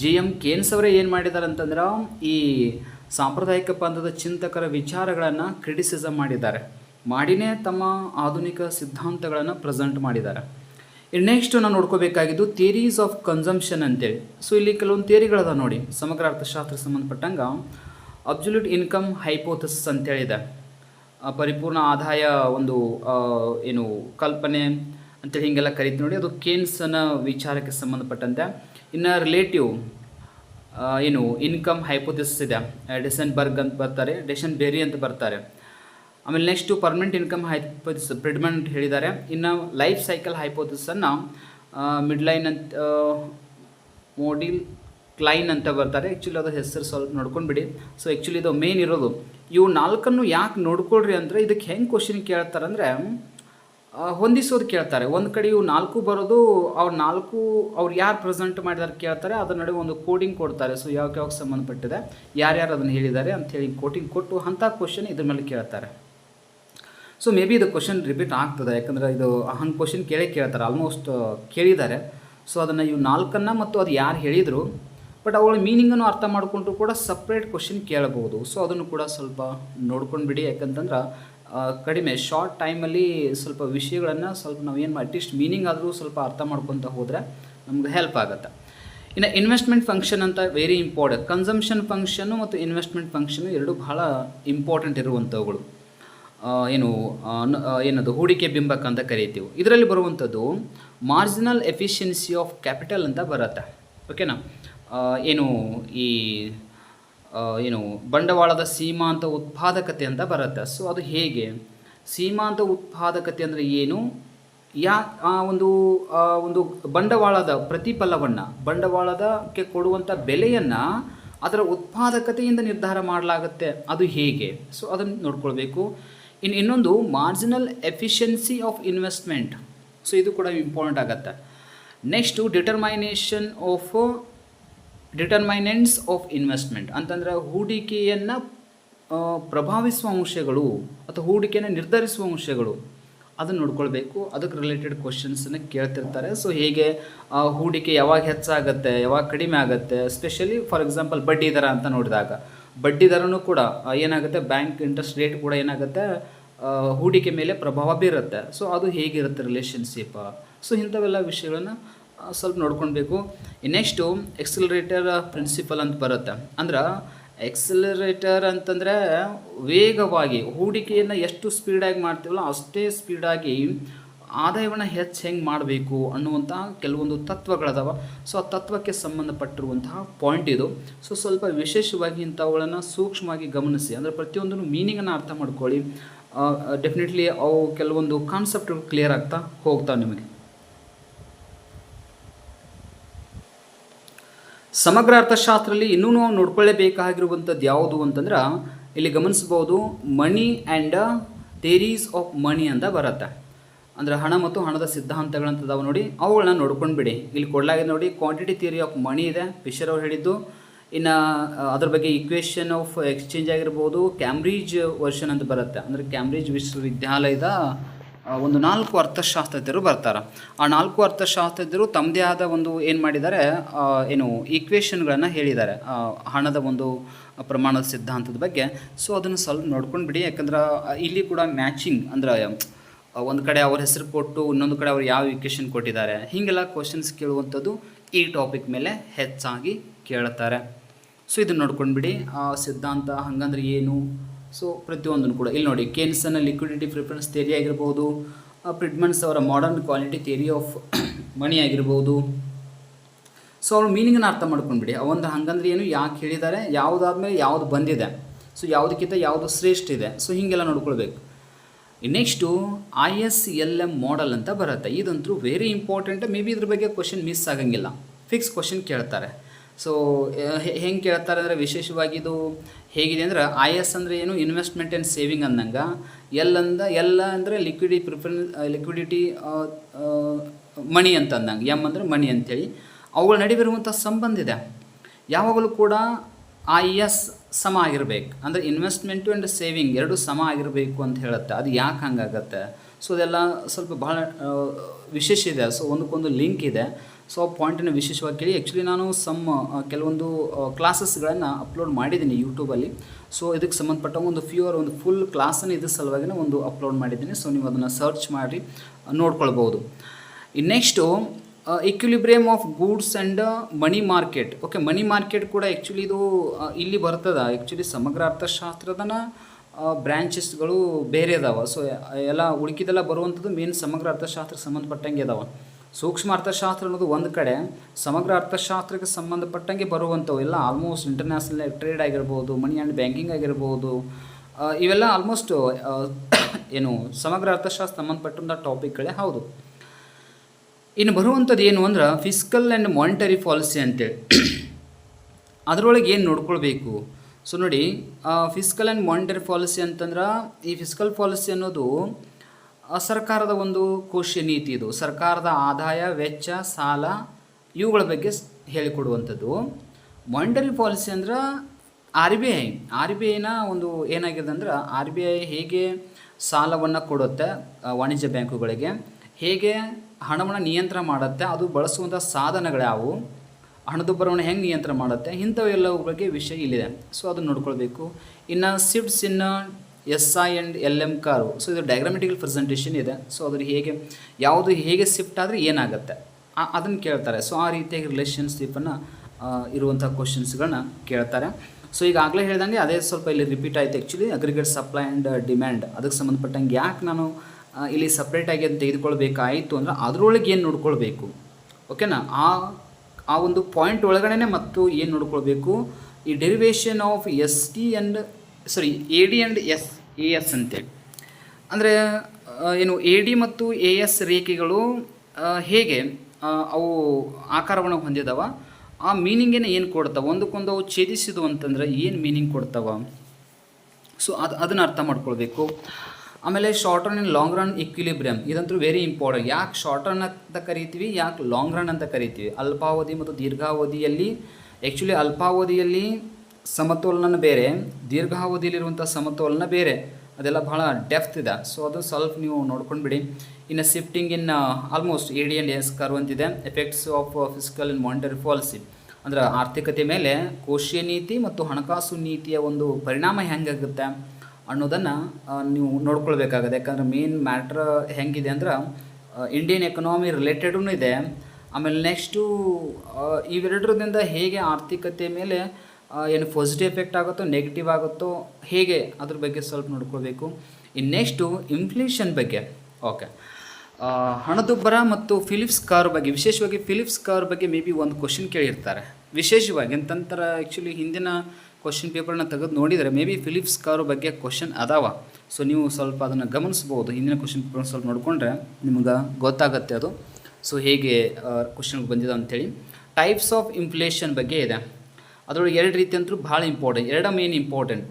ಜಿ ಎಂ ಕೇನ್ಸ್ ಅವರೇ ಏನು ಮಾಡಿದ್ದಾರೆ ಅಂತಂದ್ರೆ ಈ ಸಾಂಪ್ರದಾಯಿಕ ಪಂಥದ ಚಿಂತಕರ ವಿಚಾರಗಳನ್ನು ಕ್ರಿಟಿಸಿಸಮ್ ಮಾಡಿದ್ದಾರೆ. ಮಾಡಿನೇ ತಮ್ಮ ಆಧುನಿಕ ಸಿದ್ಧಾಂತಗಳನ್ನು ಪ್ರೆಸೆಂಟ್ ಮಾಡಿದ್ದಾರೆ. ಇನ್ನು ನೆಕ್ಸ್ಟ್ ನಾವು ನೋಡ್ಕೋಬೇಕಾಗಿದ್ದು ಥಿಯರೀಸ್ ಆಫ್ ಕನ್ಸಂಪ್ಷನ್ ಅಂತೇಳಿ. ಸೊ ಇಲ್ಲಿ ಕೆಲವೊಂದು ಥಿಯರಿಗಳದ ನೋಡಿ. ಸಮಗ್ರ ಅರ್ಥಶಾಸ್ತ್ರ ಸಂಬಂಧಪಟ್ಟಂಗೆ ಅಬ್ಸುಲ್ಯೂಟ್ ಇನ್ಕಮ್ ಹೈಪೋಥಸಿಸ್ ಅಂತೇಳಿದೆ. ಪರಿಪೂರ್ಣ ಆದಾಯ ಒಂದು ಏನು ಕಲ್ಪನೆ ಅಂತೇಳಿ ಹಿಂಗೆಲ್ಲ ಕರಿತೀವಿ ನೋಡಿ. ಅದು ಕೇನ್ಸನ ವಿಚಾರಕ್ಕೆ ಸಂಬಂಧಪಟ್ಟಂತೆ. ಇನ್ನು ರಿಲೇಟಿವ್ ಏನು ಇನ್ಕಮ್ ಹೈಪೋಥಿಸಿಸ್ ಇದೆ. ಡೆಸನ್ ಬರ್ಗ್ ಅಂತ ಬರ್ತಾರೆ ಡೆಸನ್ ಬೇರಿ ಅಂತ ಬರ್ತಾರೆ. ಆಮೇಲೆ next permanent income hypothesis Friedman ಹೇಳಿದ್ದಾರೆ. ಇನ್ನು ಲೈಫ್ ಸೈಕಲ್ ಹೈಪೋಥಿಸನ್ನು ಮಿಡ್ ಲೈನ್ ಅಂತ ಮೋಡಿಲ್ ಕ್ಲೈನ್ ಅಂತ ಬರ್ತಾರೆ. ಆ್ಯಕ್ಚುಲಿ ಅದು ಹೆಸರು ಸ್ವಲ್ಪ ನೋಡ್ಕೊಂಡ್ಬಿಡಿ. ಸೊ ಆ್ಯಕ್ಚುಲಿ ಇದು ಮೇನ್ ಇರೋದು. ಇವು ನಾಲ್ಕನ್ನು ಯಾಕೆ ನೋಡ್ಕೊಳ್ರಿ ಅಂದರೆ, ಇದಕ್ಕೆ ಹೆಂಗೆ ಕ್ವಶನ್ ಕೇಳ್ತಾರೆ ಅಂದರೆ ಹೊಂದಿಸೋದು ಕೇಳ್ತಾರೆ. ಒಂದು ಕಡೆ ಇವು ನಾಲ್ಕು ಬರೋದು, ಅವ್ರು ನಾಲ್ಕು, ಅವ್ರು ಯಾರು ಪ್ರೆಸೆಂಟ್ ಮಾಡಿದಾರೆ ಕೇಳ್ತಾರೆ, ಅದರ ನಡುವೆ ಒಂದು ಕೋಡಿಂಗ್ ಕೊಡ್ತಾರೆ. ಸೊ ಯಾವ ಯಾವಾಗ ಸಂಬಂಧಪಟ್ಟಿದೆ, ಯಾರ್ಯಾರು ಅದನ್ನು ಹೇಳಿದ್ದಾರೆ ಅಂಥೇಳಿ ಕೋಟಿಂಗ್ ಕೊಟ್ಟು ಅಂಥ ಕ್ವಶನ್ ಇದ್ರ ಮೇಲೆ ಕೇಳ್ತಾರೆ. ಸೊ ಮೇ ಬಿ ಇದು ಕ್ವಶನ್ ರಿಪೀಟ್ ಆಗ್ತದೆ, ಯಾಕಂದರೆ ಇದು ಹಂಗೆ ಕ್ವಶನ್ ಕೇಳೇ ಕೇಳ್ತಾರೆ ಆಲ್ಮೋಸ್ಟ್ ಕೇಳಿದ್ದಾರೆ. ಸೊ ಅದನ್ನು ಇವು ನಾಲ್ಕನ್ನು ಮತ್ತು ಅದು ಯಾರು ಹೇಳಿದರು ಬಟ್ ಅವಳ ಮೀನಿಂಗನ್ನು ಅರ್ಥ ಮಾಡಿಕೊಂಡ್ರು ಕೂಡ ಸಪ್ರೇಟ್ ಕ್ವಶನ್ ಕೇಳಬಹುದು ಸೊ ಅದನ್ನು ಕೂಡ ಸ್ವಲ್ಪ ನೋಡ್ಕೊಂಡು ಬಿಡಿ ಯಾಕಂತಂದ್ರೆ ಕಡಿಮೆ ಶಾರ್ಟ್ ಟೈಮಲ್ಲಿ ಸ್ವಲ್ಪ ವಿಷಯಗಳನ್ನು ಸ್ವಲ್ಪ ನಾವು ಏನು ಅಟ್ಲೀಸ್ಟ್ ಮೀನಿಂಗ್ ಆದರೂ ಸ್ವಲ್ಪ ಅರ್ಥ ಮಾಡ್ಕೊತ ಹೋದರೆ ನಮ್ಗೆ ಹೆಲ್ಪ್ ಆಗುತ್ತೆ. ಇನ್ನು ಇನ್ವೆಸ್ಟ್ಮೆಂಟ್ ಫಂಕ್ಷನ್ ಅಂತ ವೆರಿ ಇಂಪಾರ್ಟೆಂಟ್ ಕನ್ಸಂಪ್ಷನ್ ಫಂಕ್ಷನು ಮತ್ತು ಇನ್ವೆಸ್ಟ್ಮೆಂಟ್ ಫಂಕ್ಷನು ಎರಡು ಬಹಳ ಇಂಪಾರ್ಟೆಂಟ್ ಇರುವಂಥವುಗಳು ಏನು ಏನದು, ಹೂಡಿಕೆ ಬಿಂಬಕ ಅಂತ ಕರಿತೀವಿ. ಇದರಲ್ಲಿ ಬರುವಂಥದ್ದು ಮಾರ್ಜಿನಲ್ ಎಫಿಷಿಯನ್ಸಿ ಆಫ್ ಕ್ಯಾಪಿಟಲ್ ಅಂತ ಬರುತ್ತೆ. ಓಕೆನಾ ಏನು, ಈ ಏನು, ಬಂಡವಾಳದ ಸೀಮಾಂತ ಉತ್ಪಾದಕತೆ ಅಂತ ಬರುತ್ತೆ. ಸೊ ಅದು ಹೇಗೆ? ಸೀಮಾಂತ ಉತ್ಪಾದಕತೆ ಅಂದರೆ ಏನು? ಯಾ, ಆ ಒಂದು ಒಂದು ಬಂಡವಾಳದ ಪ್ರತಿಫಲವನ್ನು, ಬಂಡವಾಳದಕ್ಕೆ ಕೊಡುವಂಥ ಬೆಲೆಯನ್ನು ಅದರ ಉತ್ಪಾದಕತೆಯಿಂದ ನಿರ್ಧಾರ ಮಾಡಲಾಗುತ್ತೆ. ಅದು ಹೇಗೆ? ಸೊ ಅದನ್ನು ನೋಡ್ಕೊಳ್ಬೇಕು. ಇನ್ನು ಇನ್ನೊಂದು marginal efficiency of investment so ಇದು ಕೂಡ ಇಂಪಾರ್ಟೆಂಟ್ ಆಗುತ್ತೆ. Next determination of determinants of investment ಅಂತಂದರೆ ಹೂಡಿಕೆಯನ್ನು ಪ್ರಭಾವಿಸುವ ಅಂಶಗಳು ಅಥವಾ ಹೂಡಿಕೆಯನ್ನು ನಿರ್ಧರಿಸುವ ಅಂಶಗಳು. ಅದನ್ನು ನೋಡ್ಕೊಳ್ಬೇಕು. ಅದಕ್ಕೆ ರಿಲೇಟೆಡ್ ಕ್ವಶನ್ಸನ್ನು ಕೇಳ್ತಿರ್ತಾರೆ. ಸೊ ಹೇಗೆ ಹೂಡಿಕೆ ಯಾವಾಗ ಹೆಚ್ಚಾಗುತ್ತೆ, ಯಾವಾಗ ಕಡಿಮೆ ಆಗುತ್ತೆ ಸ್ಪೆಷಲಿ ಫಾರ್ ಎಕ್ಸಾಂಪಲ್ ಬಡ್ಡಿ ದರ ಅಂತ ನೋಡಿದಾಗ. ಬಡ್ಡಿ ದರನೂ ಕೂಡ ಏನಾಗುತ್ತೆ ಬ್ಯಾಂಕ್ ಇಂಟ್ರೆಸ್ಟ್ ರೇಟ್ ಕೂಡ ಏನಾಗುತ್ತೆ ಹೂಡಿಕೆ ಮೇಲೆ ಪ್ರಭಾವ ಬೀರುತ್ತೆ. ಸೊ ಅದು ಹೇಗಿರುತ್ತೆ ರಿಲೇಷನ್ಶಿಪ್ ಸೊ ಇಂಥವೆಲ್ಲ ವಿಷಯಗಳನ್ನು ಸ್ವಲ್ಪ ನೋಡ್ಕೊಳ್ಬೇಕು. ನೆಕ್ಸ್ಟು ಎಕ್ಸಲರೇಟರ್ ಪ್ರಿನ್ಸಿಪಲ್ ಅಂತ ಬರುತ್ತೆ. ಅಂದ್ರೆ ಎಕ್ಸಲರೇಟರ್ ಅಂತಂದರೆ ವೇಗವಾಗಿ ಹೂಡಿಕೆಯನ್ನು ಎಷ್ಟು ಸ್ಪೀಡಾಗಿ ಮಾಡ್ತೀವಲ್ಲ ಅಷ್ಟೇ ಸ್ಪೀಡಾಗಿ ಆದಾಯವನ್ನು ಹೆಚ್ಚು ಹೆಂಗೆ ಮಾಡಬೇಕು ಅನ್ನುವಂಥ ಕೆಲವೊಂದು ತತ್ವಗಳದಾವ. ಸೊ ಆ ತತ್ವಕ್ಕೆ ಸಂಬಂಧಪಟ್ಟಿರುವಂತಹ ಪಾಯಿಂಟ್ ಇದು. ಸೊ ಸ್ವಲ್ಪ ವಿಶೇಷವಾಗಿ ಇಂಥವುಗಳನ್ನು ಸೂಕ್ಷ್ಮವಾಗಿ ಗಮನಿಸಿ. ಅಂದರೆ ಪ್ರತಿಯೊಂದನ್ನು ಮೀನಿಂಗನ್ನು ಅರ್ಥ ಮಾಡ್ಕೊಳ್ಳಿ. ಡೆಫಿನೆಟ್ಲಿ ಅವು ಕೆಲವೊಂದು ಕಾನ್ಸೆಪ್ಟ್ಗಳು ಕ್ಲಿಯರ್ ಆಗ್ತಾ ಹೋಗ್ತಾವೆ ನಿಮಗೆ. ಸಮಗ್ರ ಅರ್ಥಶಾಸ್ತ್ರದಲ್ಲಿ ಇನ್ನೂ ನಾವು ನೋಡ್ಕೊಳ್ಳೇಬೇಕಾಗಿರುವಂಥದ್ದು ಯಾವುದು ಅಂತಂದ್ರೆ, ಇಲ್ಲಿ ಗಮನಿಸ್ಬೋದು money and theories of money ಅಂತ ಬರುತ್ತೆ. ಅಂದರೆ ಹಣ ಮತ್ತು ಹಣದ ಸಿದ್ಧಾಂತಗಳಂತ ಅದಾವೆ ನೋಡಿ ಅವುಗಳನ್ನ ನೋಡ್ಕೊಂಡು ಬಿಡಿ. ಇಲ್ಲಿ ಕೊಡಲಾಗಿದೆ ನೋಡಿ ಕ್ವಾಂಟಿಟಿ ಥಿಯರಿ ಆಫ್ ಮನಿ ಇದೆ ಫಿಶರ್ ಅವ್ರು ಹೇಳಿದ್ದು. ಇನ್ನು ಅದ್ರ ಬಗ್ಗೆ ಈಕ್ವೇಷನ್ ಆಫ್ ಎಕ್ಸ್ಚೇಂಜ್ ಆಗಿರ್ಬೋದು ಕ್ಯಾಂಬ್ರಿಜ್ ವರ್ಷನ್ ಅಂತ ಬರುತ್ತೆ. ಅಂದರೆ ಕ್ಯಾಂಬ್ರಿಜ್ ವಿಶ್ವವಿದ್ಯಾಲಯದ ಒಂದು ನಾಲ್ಕು ಅರ್ಥಶಾಸ್ತ್ರಜ್ಞರು ಬರ್ತಾರೆ. ಆ ನಾಲ್ಕು ಅರ್ಥಶಾಸ್ತ್ರಜ್ಞರು ತಮ್ಮದೇ ಆದ ಒಂದು ಏನು ಮಾಡಿದ್ದಾರೆ ಏನು ಈಕ್ವೇಷನ್ಗಳನ್ನು ಹೇಳಿದ್ದಾರೆ ಹಣದ ಒಂದು ಪ್ರಮಾಣದ ಸಿದ್ಧಾಂತದ ಬಗ್ಗೆ. ಸೊ ಅದನ್ನು ಸ್ವಲ್ಪ ನೋಡ್ಕೊಂಡು ಬಿಡಿ. ಯಾಕಂದ್ರೆ ಇಲ್ಲಿ ಕೂಡ ಮ್ಯಾಚಿಂಗ್ ಅಂದ್ರೆ ಒಂದು ಕಡೆ ಅವ್ರ ಹೆಸರು ಕೊಟ್ಟು ಇನ್ನೊಂದು ಕಡೆ ಅವ್ರು ಯಾವ ಈಕ್ವೇಷನ್ ಕೊಟ್ಟಿದ್ದಾರೆ. ಹೀಗೆಲ್ಲ ಕ್ವಶನ್ಸ್ ಕೇಳುವಂಥದ್ದು ಈ ಟಾಪಿಕ್ ಮೇಲೆ ಹೆಚ್ಚಾಗಿ ಕೇಳ್ತಾರೆ. ಸೊ ಇದನ್ನು ನೋಡ್ಕೊಂಡು ಬಿಡಿ. ಆ, ಸಿದ್ಧಾಂತ ಹಂಗಂದ್ರೆ ಏನು? ಸೊ ಪ್ರತಿಯೊಂದನ್ನು ಕೂಡ. ಇಲ್ಲಿ ನೋಡಿ ಕೇನ್ಸನ್ನ ಲಿಕ್ವಿಡಿಟಿ ಪ್ರಿಫರೆನ್ಸ್ ಥಿಯರಿ ಆಗಿರ್ಬೋದು ಪ್ರಿಡ್ಮನ್ಸ್ ಅವರ modern quality theory of money ಆಗಿರ್ಬೋದು. ಸೊ ಅವ್ರ ಮೀನಿಂಗನ್ನು ಅರ್ಥ ಮಾಡ್ಕೊಂಡ್ಬಿಡಿ. ಒಂದು ಹಂಗಂದ್ರೆ ಏನು, ಯಾಕೆ ಹೇಳಿದ್ದಾರೆ ಯಾವುದಾದ್ಮೇಲೆ ಯಾವುದು ಬಂದಿದೆ. ಸೊ ಯಾವುದಕ್ಕಿಂತ ಯಾವುದು ಶ್ರೇಷ್ಠ ಇದೆ. ಸೊ ಹೀಗೆಲ್ಲ ನೋಡ್ಕೊಳ್ಬೇಕು. Next I S L M model ಅಂತ ಬರುತ್ತೆ. ಇದಂತೂ ವೆರಿ ಇಂಪಾರ್ಟೆಂಟ್ ಮೇ ಬಿ ಇದ್ರ ಬಗ್ಗೆ ಕ್ವಶನ್ ಮಿಸ್ ಆಗಂಗಿಲ್ಲ. ಫಿಕ್ಸ್ ಕ್ವಶನ್ ಕೇಳ್ತಾರೆ. ಸೊ ಹೆಂಗೆ ಕೇಳ್ತಾರೆ ಅಂದರೆ ವಿಶೇಷವಾಗಿ ಇದು ಹೇಗಿದೆ ಅಂದ್ರೆ ಐ ಎಸ್ ಅಂದರೆ ಏನು? ಇನ್ವೆಸ್ಟ್ಮೆಂಟ್ ಆ್ಯಂಡ್ ಸೇವಿಂಗ್ ಅಂದಂಗೆ. ಎಲ್ಲಂದ ಎಲ್ಲ ಅಂದರೆ ಲಿಕ್ವಿಡಿ ಪ್ರಿಫರೆನ್ಸ್ ಲಿಕ್ವಿಡಿಟಿ ಮಣಿ ಅಂತ ಅಂದಂಗೆ. ಎಂ ಅಂದರೆ ಮಣಿ ಅಂತೇಳಿ. ಅವುಗಳ ನಡುವಿರುವಂಥ ಸಂಬಂಧ ಇದೆ. ಯಾವಾಗಲೂ ಕೂಡ ಐ ಎಸ್ ಸಮ ಆಗಿರಬೇಕು. ಅಂದರೆ ಇನ್ವೆಸ್ಟ್ಮೆಂಟು ಆ್ಯಂಡ್ ಸೇವಿಂಗ್ ಎರಡು ಸಮ ಆಗಿರಬೇಕು ಅಂತ ಹೇಳುತ್ತೆ. ಅದು ಯಾಕೆ ಹಂಗಾಗತ್ತೆ? ಸೊ ಅದೆಲ್ಲ ಸ್ವಲ್ಪ ಭಾಳ ವಿಶೇಷ ಇದೆ. ಸೊ ಒಂದಕ್ಕೊಂದು ಲಿಂಕ್ ಇದೆ. ಸೊ ಆ ಪಾಯಿಂಟನ್ನು ವಿಶೇಷವಾಗಿ ಕೇಳಿ. ಆ್ಯಕ್ಚುಲಿ ನಾನು ಸಮ್ ಕೆಲವೊಂದು ಕ್ಲಾಸಸ್ಗಳನ್ನು ಅಪ್ಲೋಡ್ ಮಾಡಿದ್ದೀನಿ ಯೂಟ್ಯೂಬಲ್ಲಿ ಸೊ ಇದಕ್ಕೆ ಸಂಬಂಧಪಟ್ಟ ಒಂದು ಫ್ಯೂರ್ ಒಂದು ಫುಲ್ ಕ್ಲಾಸನ್ನು ಇದ್ರ ಸಲುವಾಗಿನೇ ಒಂದು ಅಪ್ಲೋಡ್ ಮಾಡಿದ್ದೀನಿ. ಸೊ ನೀವು ಅದನ್ನು ಸರ್ಚ್ ಮಾಡಿ ನೋಡ್ಕೊಳ್ಬೋದು next equilibrium of goods and money market okay money market ಕೂಡ ಆ್ಯಕ್ಚುಲಿ ಇದು ಇಲ್ಲಿ ಬರ್ತದೆ. ಆ್ಯಕ್ಚುಲಿ ಸಮಗ್ರ ಅರ್ಥಶಾಸ್ತ್ರದನ ಬ್ರ್ಯಾಂಚಸ್ಗಳು ಬೇರೆ ಅದಾವ. ಸೊ ಎಲ್ಲ ಉಳ್ಕಿದೆಲ್ಲ ಬರುವಂಥದ್ದು ಮೇನ್ ಸಮಗ್ರ ಅರ್ಥಶಾಸ್ತ್ರ ಸಂಬಂಧಪಟ್ಟಂಗೆ ಅದಾವ. ಸೂಕ್ಷ್ಮ ಅರ್ಥಶಾಸ್ತ್ರ ಅನ್ನೋದು ಒಂದು ಕಡೆ, ಸಮಗ್ರ ಅರ್ಥಶಾಸ್ತ್ರಕ್ಕೆ ಸಂಬಂಧಪಟ್ಟಂಗೆ ಬರುವಂಥವು ಎಲ್ಲ ಆಲ್ಮೋಸ್ಟ್ ಇಂಟರ್ನ್ಯಾಷನಲ್ ಟ್ರೇಡ್ ಆಗಿರ್ಬೋದು ಮನಿ ಆ್ಯಂಡ್ ಬ್ಯಾಂಕಿಂಗ್ ಆಗಿರ್ಬೋದು ಇವೆಲ್ಲ ಆಲ್ಮೋಸ್ಟ್ [COUGHS] ಏನು ಸಮಗ್ರ ಅರ್ಥಶಾಸ್ತ್ರ ಸಂಬಂಧಪಟ್ಟಂಥ ಟಾಪಿಕ್ಗಳೇ ಹೌದು. ಇನ್ನು ಬರುವಂಥದ್ದು ಏನು ಅಂದ್ರೆ ಫಿಸ್ಕಲ್ ಆ್ಯಂಡ್ ಮಾನಿಟರಿ ಪಾಲಿಸಿ ಅಂತೇಳಿ. [COUGHS] ಅದರೊಳಗೆ ಏನು ನೋಡ್ಕೊಳ್ಬೇಕು? ಸೊ ನೋಡಿ ಫಿಸ್ಕಲ್ ಆ್ಯಂಡ್ ಮಾನಿಟರಿ ಪಾಲಿಸಿ ಅಂತಂದ್ರೆ ಈ ಫಿಸ್ಕಲ್ ಪಾಲಿಸಿ ಅನ್ನೋದು ಸರ್ಕಾರದ ಒಂದು ಕೋಶ ನೀತಿ ಇದು. ಸರ್ಕಾರದ ಆದಾಯ, ವೆಚ್ಚ, ಸಾಲ ಇವುಗಳ ಬಗ್ಗೆ ಹೇಳಿಕೊಡುವಂಥದ್ದು. ಮಾನಿಟರಿ ಪಾಲಿಸಿ ಅಂದ್ರೆ R B I R B ಐನ ಒಂದು ಏನಾಗಿದೆ ಅಂದ್ರೆ ಆರ್ ಬಿ ಐ ಹೇಗೆ ಸಾಲವನ್ನು ಕೊಡುತ್ತೆ ವಾಣಿಜ್ಯ ಬ್ಯಾಂಕುಗಳಿಗೆ, ಹೇಗೆ ಹಣವನ್ನು ನಿಯಂತ್ರಣ ಮಾಡುತ್ತೆ, ಅದು ಬಳಸುವಂಥ ಸಾಧನಗಳ್ಯಾವು ಹಣದುಬ್ಬರವನ್ನು ಹೆಂಗೆ ನಿಯಂತ್ರಣ ಮಾಡುತ್ತೆ ಇಂಥವೆಲ್ಲವು ಬಗ್ಗೆ ವಿಷಯ ಇಲ್ಲಿದೆ. ಸೊ ಅದನ್ನು ನೋಡ್ಕೊಳ್ಬೇಕು. ಇನ್ನು ಸಿಫ್ಟ್ಸ್ ಇನ್ನು S I and L M car so ಇದು ಡಯಾಗ್ರಾಮೆಟಿಕಲ್ ಪ್ರೆಸೆಂಟೇಷನ್ ಇದೆ. ಸೊ ಅದ್ರ ಹೇಗೆ, ಯಾವುದು ಹೇಗೆ ಶಿಫ್ಟ್ ಆದರೆ ಏನಾಗುತ್ತೆ? ಅದನ್ನು ಕೇಳ್ತಾರೆ. ಸೊ ಆ ರೀತಿಯಾಗಿ ರಿಲೇಷನ್ಶಿಪ್ಪನ್ನು ಇರುವಂಥ ಕ್ವಶನ್ಸ್ಗಳನ್ನ ಕೇಳ್ತಾರೆ. ಸೊ ಈಗಾಗಲೇ ಹೇಳ್ದಂಗೆ ಅದೇ ಸ್ವಲ್ಪ ಇಲ್ಲಿ ರಿಪೀಟ್ ಆಯಿತು actually aggregate supply and demand ಅದಕ್ಕೆ ಸಂಬಂಧಪಟ್ಟಂಗೆ ಯಾಕೆ ನಾನು ಇಲ್ಲಿ ಸಪ್ರೇಟಾಗಿ ಅದು ತೆಗೆದುಕೊಳ್ಬೇಕಾಯಿತು ಅಂದರೆ ಅದರೊಳಗೆ ಏನು ನೋಡ್ಕೊಳ್ಬೇಕು? ಓಕೆನಾ ಆ ಆ ಒಂದು ಪಾಯಿಂಟ್ ಒಳಗಡೆ ಮತ್ತು ಏನು ನೋಡ್ಕೊಳ್ಬೇಕು? ಈ derivation of S T and sorry A D and A S A ಅಂತೇಳಿ. ಅಂದರೆ ಏನು ಎ ಡಿ ಮತ್ತು ಎ ಎಸ್ ರೇಖೆಗಳು ಹೇಗೆ ಅವು ಆಕಾರವನ್ನು ಹೊಂದಿದಾವ? ಆ ಮೀನಿಂಗೇನೆ ಏನು ಕೊಡ್ತಾವೆ? ಒಂದಕ್ಕೊಂದು ಅವು ಛೇದಿಸಿದವು ಅಂತಂದ್ರೆ ಏನು ಮೀನಿಂಗ್ ಕೊಡ್ತಾವ? ಸೊ ಅದು, ಅದನ್ನು ಅರ್ಥ ಮಾಡ್ಕೊಳ್ಬೇಕು. ಆಮೇಲೆ short run and long run equilibrium ಇದಂತೂ ವೆರಿ ಇಂಪಾರ್ಟೆಂಟ್ ಯಾಕೆ ಶಾರ್ಟ್ ರನ್ ಅಂತ ಕರಿತೀವಿ? ಯಾಕೆ ಲಾಂಗ್ ರನ್ ಅಂತ ಕರಿತೀವಿ? ಅಲ್ಪಾವಧಿ ಮತ್ತು ದೀರ್ಘಾವಧಿಯಲ್ಲಿ ಆ್ಯಕ್ಚುಲಿ ಅಲ್ಪಾವಧಿಯಲ್ಲಿ ಸಮತೋಲನ ಬೇರೆ ದೀರ್ಘಾವಧಿಯಲ್ಲಿರುವಂಥ ಸಮತೋಲನ ಬೇರೆ, ಅದೆಲ್ಲ ಭಾಳ ಡೆಫ್ತ್ ಇದೆ. ಸೊ ಅದು ಸ್ವಲ್ಪ ನೀವು ನೋಡ್ಕೊಂಡು ಬಿಡಿ ಇನ್ನು shifting in almost A D and S curve ಅಂತಿದೆ. Effects of fiscal and monetary policy ಅಂದ್ರೆ ಆರ್ಥಿಕತೆ ಮೇಲೆ ಕೋಶೀಯ ನೀತಿ ಮತ್ತು ಹಣಕಾಸು ನೀತಿಯ ಒಂದು ಪರಿಣಾಮ ಹೆಂಗಾಗುತ್ತೆ ಅನ್ನೋದನ್ನು ನೀವು ನೋಡ್ಕೊಳ್ಬೇಕಾಗುತ್ತೆ. ಯಾಕಂದ್ರೆ ಮೇನ್ ಮ್ಯಾಟ್ರ್ ಹೆಂಗಿದೆ ಅಂದ್ರೆ ಇಂಡಿಯನ್ ಎಕನಾಮಿ ರಿಲೇಟೆಡೂ ಇದೆ. ಆಮೇಲೆ ನೆಕ್ಸ್ಟು ಇವೆರಡರಿಂದ ಹೇಗೆ ಆರ್ಥಿಕತೆ ಮೇಲೆ ಏನು ಪಾಸಿಟಿವ್ ಎಫೆಕ್ಟ್ ಆಗುತ್ತೋ ನೆಗೆಟಿವ್ ಆಗುತ್ತೋ, ಹೇಗೆ ಅದ್ರ ಬಗ್ಗೆ ಸ್ವಲ್ಪ ನೋಡ್ಕೊಳ್ಬೇಕು. ಇನ್ನು ನೆಕ್ಸ್ಟು ಇನ್ಫ್ಲೇಷನ್ ಬಗ್ಗೆ. ಓಕೆ ಹಣದುಬ್ಬರ ಮತ್ತು ಫಿಲಿಪ್ಸ್ ಕಾರ್ ಬಗ್ಗೆ, ವಿಶೇಷವಾಗಿ ಫಿಲಿಪ್ಸ್ ಕಾರ್ ಬಗ್ಗೆ ಮೇ ಬಿ ಒಂದು ಕ್ವಶನ್ ಕೇಳಿರ್ತಾರೆ. ವಿಶೇಷವಾಗಿ ಅಂತಂತರ ಆ್ಯಕ್ಚುಲಿ ಹಿಂದಿನ ಕ್ವಶನ್ ಪೇಪರ್ನ ತೆಗೆದು ನೋಡಿದರೆ ಮೇ ಬಿ ಫಿಲಿಪ್ಸ್ ಕಾರ್ ಬಗ್ಗೆ ಕ್ವಶನ್ ಅದಾವ. ಸೊ ನೀವು ಸ್ವಲ್ಪ ಅದನ್ನು ಗಮನಿಸ್ಬೋದು. ಹಿಂದಿನ ಕ್ವಶನ್ ಪೇಪರ್ ಸ್ವಲ್ಪ ನೋಡಿಕೊಂಡ್ರೆ ನಿಮ್ಗೆ ಗೊತ್ತಾಗುತ್ತೆ ಅದು. ಸೊ ಹೇಗೆ ಕ್ವಶನ್ಗೆ ಬಂದಿದೆ ಅಂಥೇಳಿ ಟೈಪ್ಸ್ ಆಫ್ ಇನ್ಫ್ಲೇಷನ್ ಬಗ್ಗೆ ಇದೆ. ಅದರೊಳಗೆ ಎರಡು ರೀತಿ ಅಂತೂ ಭಾಳ ಇಂಪಾರ್ಟೆಂಟ್ ಎರಡ main important